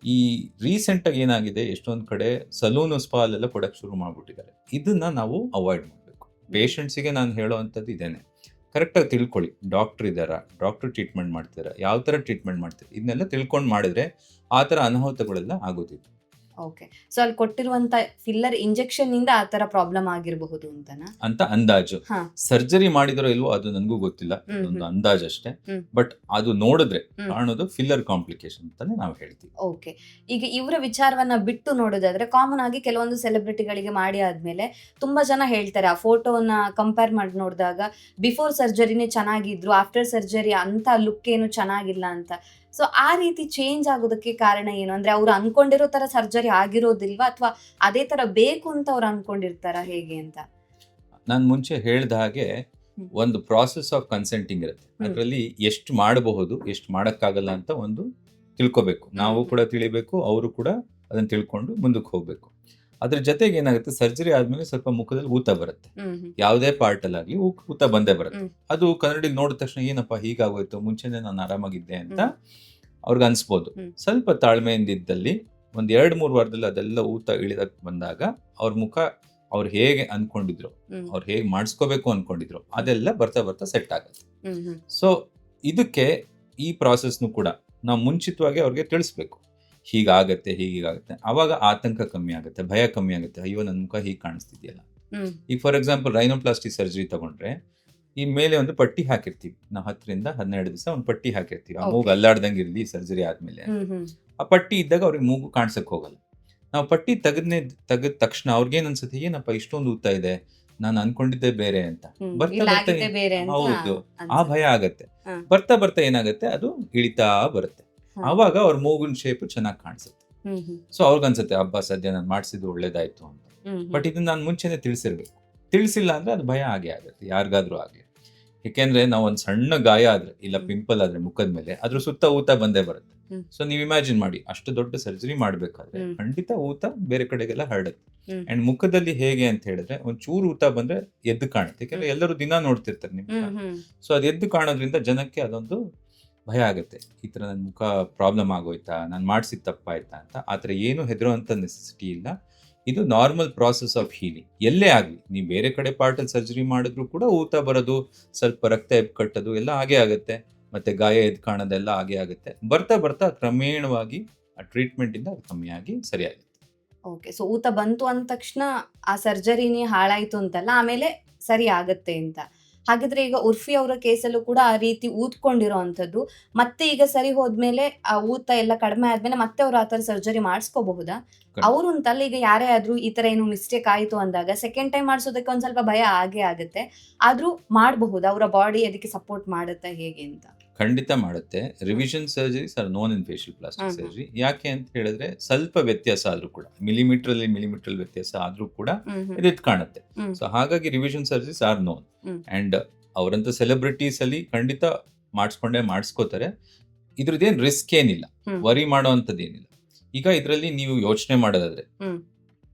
ಈ ರೀಸೆಂಟಾಗಿ ಏನಾಗಿದೆ ಎಷ್ಟೊಂದು ಕಡೆ ಸಲೂನು ಸ್ಪಾಲ್ ಎಲ್ಲ ಕೊಡಕ್ಕೆ ಶುರು ಮಾಡ್ಬಿಟ್ಟಿದ್ದಾರೆ. ಇದನ್ನ ನಾವು ಅವಾಯ್ಡ್ ಮಾಡಬೇಕು ಪೇಷಂಟ್ಸಿಗೆ ನಾನು ಹೇಳೋವಂಥದ್ದು ಇದೇನೆ. ಕರೆಕ್ಟಾಗಿ ತಿಳ್ಕೊಳ್ಳಿ. ಡಾಕ್ಟರ್ ಇದ್ದಾರಾ? ಡಾಕ್ಟರ್ ಟ್ರೀಟ್ಮೆಂಟ್ ಮಾಡ್ತೀರಾ ಯಾವ ಥರ ಟ್ರೀಟ್ಮೆಂಟ್ ಮಾಡ್ತೀರಾ ಇದನ್ನೆಲ್ಲ ತಿಳ್ಕೊಂಡು ಮಾಡಿದ್ರೆ ಆ ಥರ ಅನಾಹುತಗಳೆಲ್ಲ ಆಗೋದಿಲ್ಲ. ಓಕೆ ಸೊ ಅಲ್ಲಿ ಕೊಟ್ಟಿರುವಂತ ಫಿಲ್ಲರ್ ಇಂಜೆಕ್ಷನ್ ಇಂದ ಆ ತರ ಪ್ರಾಬ್ಲಮ್ ಆಗಿರಬಹುದು ಅಂತನಾ? ಅಂತ ಅಂದಾಜು. ಸರ್ಜರಿ ಮಾಡಿದ್ರೋ ಇಲ್ವೋ ಅದು ನನಗೂ ಗೊತ್ತಿಲ್ಲ. ಒಂದು ಅಂದಾಜು ಅಷ್ಟೇ. ಬಟ್ ಅದು ನೋಡಿದ್ರೆ. ಕಾಣೋದು ಫಿಲ್ಲರ್ ಕಾಂಪ್ಲಿಕೇಶನ್ ಅಂತಾನೆ ನಾವು ಹೇಳ್ತೀವಿ. ಓಕೆ ಈಗ ಇವರ ವಿಚಾರವನ್ನ ಬಿಟ್ಟು ನೋಡೋದಾದ್ರೆ ಕಾಮನ್ ಆಗಿ ಕೆಲವೊಂದು ಸೆಲೆಬ್ರಿಟಿಗಳಿಗೆ ಮಾಡಿ ಆದ್ಮೇಲೆ ತುಂಬಾ ಜನ ಹೇಳ್ತಾರೆ ಆ ಫೋಟೋವನ್ನ ಕಂಪೇರ್ ಮಾಡಿ ನೋಡಿದಾಗ ಬಿಫೋರ್ ಸರ್ಜರಿನೇ ಚೆನ್ನಾಗಿದ್ರು ಆಫ್ಟರ್ ಸರ್ಜರಿ ಅಂತ ಲುಕ್ ಏನು ಚೆನ್ನಾಗಿಲ್ಲ ಅಂತ. ಸೊ ಆ ರೀತಿ ಚೇಂಜ್ ಆಗೋದಕ್ಕೆ ಕಾರಣ ಏನು? ಅಂದ್ರೆ ಅವ್ರು ಅನ್ಕೊಂಡಿರೋ ತರ ಸರ್ಜರಿ ಆಗಿರೋದಿಲ್ವಾ? ಅಥವಾ ಅದೇ ತರ ಬೇಕು ಅಂತ ಅವ್ರು ಅನ್ಕೊಂಡಿರ್ತಾರ ಹೇಗೆ ಅಂತ? ನಾನು ಮುಂಚೆ ಹೇಳ್ದ ಹಾಗೆ ಒಂದು ಪ್ರಾಸೆಸ್ ಆಫ್ ಕನ್ಸೆಂಟಿಂಗ್ ಇರುತ್ತೆ. ಅದರಲ್ಲಿ ಎಷ್ಟು ಮಾಡಬಹುದು ಎಷ್ಟು ಮಾಡೋಕ್ಕಾಗಲ್ಲ ಅಂತ ಒಂದು ತಿಳ್ಕೊಬೇಕು. ನಾವು ಕೂಡ ತಿಳಿಬೇಕು ಅವರು ಕೂಡ ಅದನ್ನು ತಿಳ್ಕೊಂಡು ಮುಂದಕ್ಕೆ ಹೋಗ್ಬೇಕು. ಅದ್ರ ಜೊತೆಗೆ ಏನಾಗುತ್ತೆ ಸರ್ಜರಿ ಆದ್ಮೇಲೆ ಸ್ವಲ್ಪ ಮುಖದಲ್ಲಿ ಊತ ಬರುತ್ತೆ. ಯಾವುದೇ ಪಾರ್ಟ್ ಅಲ್ಲಾಗ್ಲಿ ಊತ ಬಂದೇ ಬರುತ್ತೆ. ಅದು ಕನ್ನಡಿ ನೋಡಿದ ತಕ್ಷಣ ಏನಪ್ಪ ಹೀಗಾಗೋಯ್ತು ಮುಂಚೆನೆ ನಾನು ಆರಾಮಾಗಿದ್ದೆ ಅಂತ. ಅವ್ರಿಗೆ ಅನ್ಸ್ಬೋದು. ಸ್ವಲ್ಪ ತಾಳ್ಮೆಯಿಂದ ಇದ್ದಲ್ಲಿ ಒಂದ್ ಎರಡ್ ಮೂರು ವಾರದಲ್ಲಿ ಅದೆಲ್ಲ ಊತ ಇಳಿದಕ್ ಬಂದಾಗ ಅವ್ರ ಮುಖ ಅವ್ರು ಹೇಗೆ ಅನ್ಕೊಂಡಿದ್ರು ಅವ್ರು ಹೇಗೆ ಮಾಡಿಸ್ಕೋಬೇಕು ಅನ್ಕೊಂಡಿದ್ರು ಅದೆಲ್ಲ ಬರ್ತಾ ಬರ್ತಾ ಸೆಟ್ ಆಗುತ್ತೆ. ಸೊ ಇದಕ್ಕೆ ಈ ಪ್ರಾಸೆಸ್ನು ಕೂಡ ನಾವು ಮುಂಚಿತವಾಗಿ ಅವ್ರಿಗೆ ತಿಳಿಸ್ಬೇಕು. ಹೀಗಾಗತ್ತೆ ಹೀಗಾಗತ್ತೆ ಅವಾಗ ಆತಂಕ ಕಮ್ಮಿ ಆಗುತ್ತೆ ಭಯ ಕಮ್ಮಿ ಆಗುತ್ತೆ. ಅಯ್ಯೋ ನನ್ನ ಮುಖ ಹೀಗೆ ಕಾಣಿಸ್ತಿದೆಯಲ್ಲ? ಈಗ ಫಾರ್ ಎಕ್ಸಾಂಪಲ್ ರೈನೋಪ್ಲಾಸ್ಟಿ ಸರ್ಜರಿ ತಗೊಂಡ್ರೆ ಈ ಮೇಲೆ ಒಂದು ಪಟ್ಟಿ ಹಾಕಿರ್ತೀವಿ. ನಾವು ಹತ್ತರಿಂದ ಹನ್ನೆರಡು ದಿವಸ ಒಂದು ಪಟ್ಟಿ ಹಾಕಿರ್ತೀವಿ. ಆ ಮೂಗು ಅಲ್ಲಾಡ್ದಂಗೆ ಇರ್ಲಿ ಸರ್ಜರಿ ಆದ್ಮೇಲೆ. ಆ ಪಟ್ಟಿ ಇದ್ದಾಗ ಅವ್ರಿಗೆ ಮೂಗು ಕಾಣಿಸಕ್ ಹೋಗಲ್ಲ. ನಾವು ಪಟ್ಟಿ ತೆಗೆದ್ನೆ ತೆಗೆದ ತಕ್ಷಣ ಅವ್ರಿಗೇನ್ ಅನ್ಸುತ್ತೆ? ಏನಪ್ಪ ಇಷ್ಟೊಂದು ಊತ ಇದೆ ನಾನು ಅನ್ಕೊಂಡಿದ್ದೆ ಬೇರೆ ಅಂತ. ಬರ್ತಾ ಬರ್ತಾ ಹೌದು. ಆ ಭಯ ಆಗತ್ತೆ. ಬರ್ತಾ ಬರ್ತಾ ಏನಾಗುತ್ತೆ? ಅದು ಇಳಿತಾ ಬರುತ್ತೆ. ಆವಾಗ ಅವ್ರ ಮೂಗಿನ ಶೇಪ್ ಚೆನ್ನಾಗಿ ಕಾಣಿಸುತ್ತೆ. ಸೊ ಅವ್ರಿಗೆ ಅನ್ಸುತ್ತೆ ಹಬ್ಬ ಸದ್ಯ ನಾನು ಮಾಡಿಸಿದ್ದು ಒಳ್ಳೇದಾಯ್ತು ಅಂತ. ಬಟ್ ಇದನ್ನ ನಾನು ಮುಂಚೆನೆ ತಿಳಿಸಿರ್ಬೇಕು. ತಿಳಿಸಿಲ್ಲ ಅಂದ್ರೆ ಅದು ಭಯ ಆಗೇ ಆಗುತ್ತೆ ಯಾರಿಗಾದ್ರೂ ಆಗಲಿ ಯಾಕೆಂದ್ರೆ ನಾವು ಒಂದ್ ಸಣ್ಣ ಗಾಯ ಆದ್ರೆ ಇಲ್ಲ ಪಿಂಪಲ್ ಆದ್ರೆ ಮುಖದ ಮೇಲೆ ಅದ್ರ ಸುತ್ತ ಊತ ಬಂದೇ ಬರುತ್ತೆ. ಸೊ ನೀವು ಇಮ್ಯಾಜಿನ್ ಮಾಡಿ ಅಷ್ಟು ದೊಡ್ಡ ಸರ್ಜರಿ ಮಾಡ್ಬೇಕಾದ್ರೆ ಖಂಡಿತ ಊತ ಬೇರೆ ಕಡೆಗೆಲ್ಲ ಹರಡುತ್ತೆ. ಅಂಡ್ ಮುಖದಲ್ಲಿ ಹೇಗೆ ಅಂತ ಹೇಳಿದ್ರೆ ಒಂದ್ ಚೂರು ಊತ ಬಂದ್ರೆ ಎದ್ದು ಕಾಣುತ್ತೆ. ಯಾಕಂದ್ರೆ ಎಲ್ಲರೂ ದಿನ ನೋಡ್ತಿರ್ತಾರೆ ನಿಮ್ಗೆ. ಸೊ ಅದ್ ಎದ್ದು ಕಾಣೋದ್ರಿಂದ ಜನಕ್ಕೆ ಅದೊಂದು ಭಯ ಆಗುತ್ತೆ. ಈ ಥರ ನನ್ನ ಮುಖ ಪ್ರಾಬ್ಲಮ್ ಆಗೋಯ್ತಾ? ನಾನು ಮಾಡಿಸಿದ ತಪ್ಪಾಯ್ತಾ ಅಂತ? ಆ ಥರ ಏನು ಹೆದರುವಂಥ ನೆಸೆಸಿಟಿ ಇಲ್ಲ. ಇದು ನಾರ್ಮಲ್ ಪ್ರಾಸೆಸ್ ಆಫ್ ಹೀಲಿಂಗ್ ಎಲ್ಲೇ ಆಗಲಿ, ನೀವು ಬೇರೆ ಕಡೆ ಪಾರ್ಟಲ್ಲಿ ಸರ್ಜರಿ ಮಾಡಿದ್ರು ಕೂಡ ಊತ ಬರೋದು, ಸ್ವಲ್ಪ ರಕ್ತ ಎಬ್ ಕಟ್ಟೋದು ಎಲ್ಲ ಹಾಗೆ ಆಗುತ್ತೆ. ಮತ್ತು ಗಾಯ ಎದ್ದು ಕಾಣೋದೆಲ್ಲ ಹಾಗೆ ಆಗುತ್ತೆ. ಬರ್ತಾ ಬರ್ತಾ ಕ್ರಮೇಣವಾಗಿ ಆ ಟ್ರೀಟ್ಮೆಂಟಿಂದ ಕಮ್ಮಿಯಾಗಿ ಸರಿಯಾಗುತ್ತೆ. ಓಕೆ ಸೊ ಊತ ಬಂತು ಅಂದ ತಕ್ಷಣ ಆ ಸರ್ಜರಿನೇ ಹಾಳಾಯಿತು ಅಂತಲ್ಲ, ಆಮೇಲೆ ಸರಿ ಆಗತ್ತೆ ಅಂತ. ಹಾಗಿದ್ರೆ ಈಗ ಉರ್ಫಿ ಅವರ ಕೇಸಲ್ಲೂ ಕೂಡ ಆ ರೀತಿ ಊದ್ಕೊಂಡಿರೋ ಅಂಥದ್ದು ಮತ್ತೆ ಈಗ ಸರಿ ಹೋದ್ಮೇಲೆ ಆ ಊತ ಎಲ್ಲ ಕಡಿಮೆ ಆದ್ಮೇಲೆ ಮತ್ತೆ ಅವರು ಆ ಥರ ಸರ್ಜರಿ ಮಾಡಿಸ್ಕೋಬಹುದಾ? ಅವ್ರು ಅವರು ಅಂತಲ್ಲ ಈಗ ಯಾರೇ ಆದ್ರೂ ಈ ತರ ಏನು ಮಿಸ್ಟೇಕ್ ಆಯ್ತು ಅಂದಾಗ ಸೆಕೆಂಡ್ ಟೈಮ್ ಮಾಡಿಸೋದಕ್ಕೆ ಒಂದ್ ಸ್ವಲ್ಪ ಭಯ ಆಗೇ ಆಗುತ್ತೆ. ಆದ್ರೂ ಮಾಡಬಹುದು? ಅವರ ಬಾಡಿ ಅದಕ್ಕೆ ಸಪೋರ್ಟ್ ಮಾಡುತ್ತಾ ಹೇಗೆ ಅಂತ? ಖಂಡಿತ ಮಾಡುತ್ತೆ. Revision surgeries are known in facial plastic. Surgery ಯಾಕೆ ಅಂತ ಹೇಳಿದ್ರೆ ಸ್ವಲ್ಪ ವ್ಯತ್ಯಾಸ ಆದ್ರೂ ಕೂಡ ಮಿಲಿಮೀಟರ್ ಅಲ್ಲಿ ಮಿಲಿಮೀಟರ್ ವ್ಯತ್ಯಾಸ ಆದ್ರೂ ಕೂಡ ಇದ್. ಕಾಣುತ್ತೆ. ಸೊ ಹಾಗಾಗಿ revision surgeries are known and ಅವರಂತ celebrities ಅಲ್ಲಿ ಖಂಡಿತ ಮಾಡಿಸ್ಕೊಂಡೇ ಮಾಡಿಸ್ಕೋತಾರೆ. ಇದ್ರದ್ದೇನ್ ರಿಸ್ಕ್ ಏನಿಲ್ಲ. ವರಿ ಮಾಡುವಂತದ್ದೇನಿಲ್ಲ ಏನಿಲ್ಲ ಈಗ ಇದರಲ್ಲಿ ನೀವು ಯೋಚನೆ ಮಾಡೋದಾದ್ರೆ.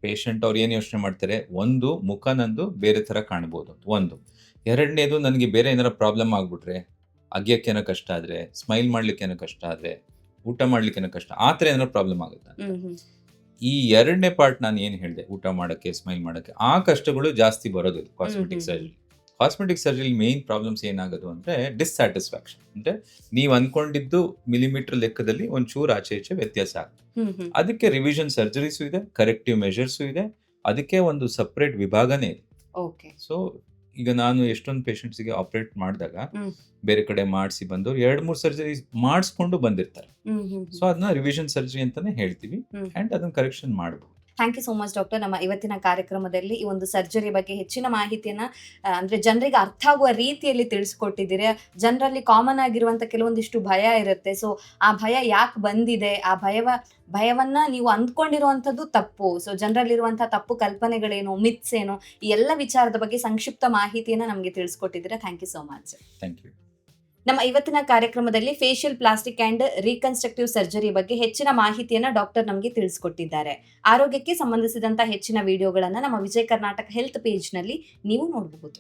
ಪೇಷಂಟ್ ಅವ್ರು ಏನ್ ಯೋಚನೆ ಮಾಡ್ತಾರೆ? ಒಂದು ಮುಖ ನಂದು ಬೇರೆ ತರ ಕಾಣ್ಬೋದು ಅಂತ. ಒಂದು. ಎರಡನೇದು ನನಗೆ ಬೇರೆ ಏನಾರ ಪ್ರಾಬ್ಲಮ್ ಆಗ್ಬಿಟ್ರೆ? ಅಗ್ಯಕ್ಕೇನೋ ಕಷ್ಟ ಆದ್ರೆ ಸ್ಮೈಲ್ ಮಾಡ್ಲಿಕ್ಕೇನೋ ಕಷ್ಟ ಆದ್ರೆ ಊಟ ಮಾಡ್ಲಿಕ್ಕೇನೋ ಕಷ್ಟ ಆ ಥರ ಪ್ರಾಬ್ಲಮ್ ಆಗುತ್ತೆ. ಈ ಎರಡನೇ ಪಾರ್ಟ್ ನಾನು ಏನು ಹೇಳಿದೆ ಊಟ ಮಾಡೋಕ್ಕೆ ಸ್ಮೈಲ್ ಮಾಡೋಕ್ಕೆ ಆ ಕಷ್ಟಗಳು ಜಾಸ್ತಿ ಬರೋದು cosmetic. Surgery cosmetic surgery main problems ಏನಾಗೋದು ಅಂದ್ರೆ ಡಿಸ್ಸ್ಯಾಟಿಸ್ಫ್ಯಾಕ್ಷನ್ ಅಂದ್ರೆ ನೀವು ಅನ್ಕೊಂಡಿದ್ದು ಮಿಲಿಮೀಟರ್ ಲೆಕ್ಕದಲ್ಲಿ ಒಂಚೂರು ಆಚೆ ಈಚೆ ವ್ಯತ್ಯಾಸ ಆಗುತ್ತೆ. ಅದಕ್ಕೆ ರಿವಿಷನ್ ಸರ್ಜರೀಸು ಇದೆ ಕರೆಕ್ಟಿವ್ ಮೆಷರ್ಸು ಇದೆ ಅದಕ್ಕೆ ಒಂದು ಸಪ್ರೇಟ್ ವಿಭಾಗನೇ ಇದೆ ಸೊ ಈಗ ನಾನು ಎಷ್ಟೊಂದು ಪೇಷಂಟ್ಸ್ಗೆ ಆಪರೇಟ್ ಮಾಡಿದಾಗ ಬೇರೆ ಕಡೆ ಮಾಡಿಸಿ ಬಂದು ಎರಡು ಮೂರು ಸರ್ಜರಿ ಮಾಡಿಸ್ಕೊಂಡು ಬಂದಿರ್ತಾರೆ. ಸೊ ಅದನ್ನ ರಿವಿಷನ್ ಸರ್ಜರಿ ಅಂತಾನೆ ಹೇಳ್ತೀವಿ. ಅಂಡ್ ಅದನ್ನ ಕರೆಕ್ಷನ್ ಮಾಡಬಹುದು thank you so much doctor ನಮ್ಮ ಇವತ್ತಿನ ಕಾರ್ಯಕ್ರಮದಲ್ಲಿ ಈ ಒಂದು ಸರ್ಜರಿ ಬಗ್ಗೆ ಹೆಚ್ಚಿನ ಮಾಹಿತಿಯನ್ನ ಅಂದ್ರೆ ಜನರಿಗೆ ಅರ್ಥ ಆಗುವ ರೀತಿಯಲ್ಲಿ ತಿಳಿಸ್ಕೊಟ್ಟಿದ್ದೀರಿ. ಜನರಲ್ಲಿ ಕಾಮನ್ ಆಗಿರುವಂತ ಕೆಲವೊಂದಿಷ್ಟು ಭಯ ಇರುತ್ತೆ. ಸೊ ಆ ಭಯ ಯಾಕೆ ಬಂದಿದೆ? ಆ ಭಯವ, ಭಯವನ್ನ ನೀವು ಅಂದ್ಕೊಂಡಿರುವಂಥದ್ದು ತಪ್ಪು. ಸೊ ಜನರಲ್ಲಿರುವಂತಹ ತಪ್ಪು ಕಲ್ಪನೆಗಳೇನು ಮಿತ್ಸ್ ಏನು, ಈ ಎಲ್ಲ ವಿಚಾರದ ಬಗ್ಗೆ ಸಂಕ್ಷಿಪ್ತ ಮಾಹಿತಿಯನ್ನ ನಮಗೆ ತಿಳಿಸ್ಕೊಟ್ಟಿದ್ದೀರಾ? Thank you so much thank you ನಮ್ಮ ಇವತ್ತಿನ ಕಾರ್ಯಕ್ರಮದಲ್ಲಿ facial plastic and reconstructive surgery ಬಗ್ಗೆ ಹೆಚ್ಚಿನ ಮಾಹಿತಿಯನ್ನ ಡಾಕ್ಟರ್ ನಮಗೆ ತಿಳಿಸ್ಕೊಟ್ಟಿದ್ದಾರೆ. ಆರೋಗ್ಯಕ್ಕೆ ಸಂಬಂಧಿಸಿದಂತ ಹೆಚ್ಚಿನ ವಿಡಿಯೋಗಳನ್ನು ನಮ್ಮ ವಿಜಯ ಕರ್ನಾಟಕ ಹೆಲ್ತ್ ಪೇಜ್ನಲ್ಲಿ ನೀವು ನೋಡಬಹುದು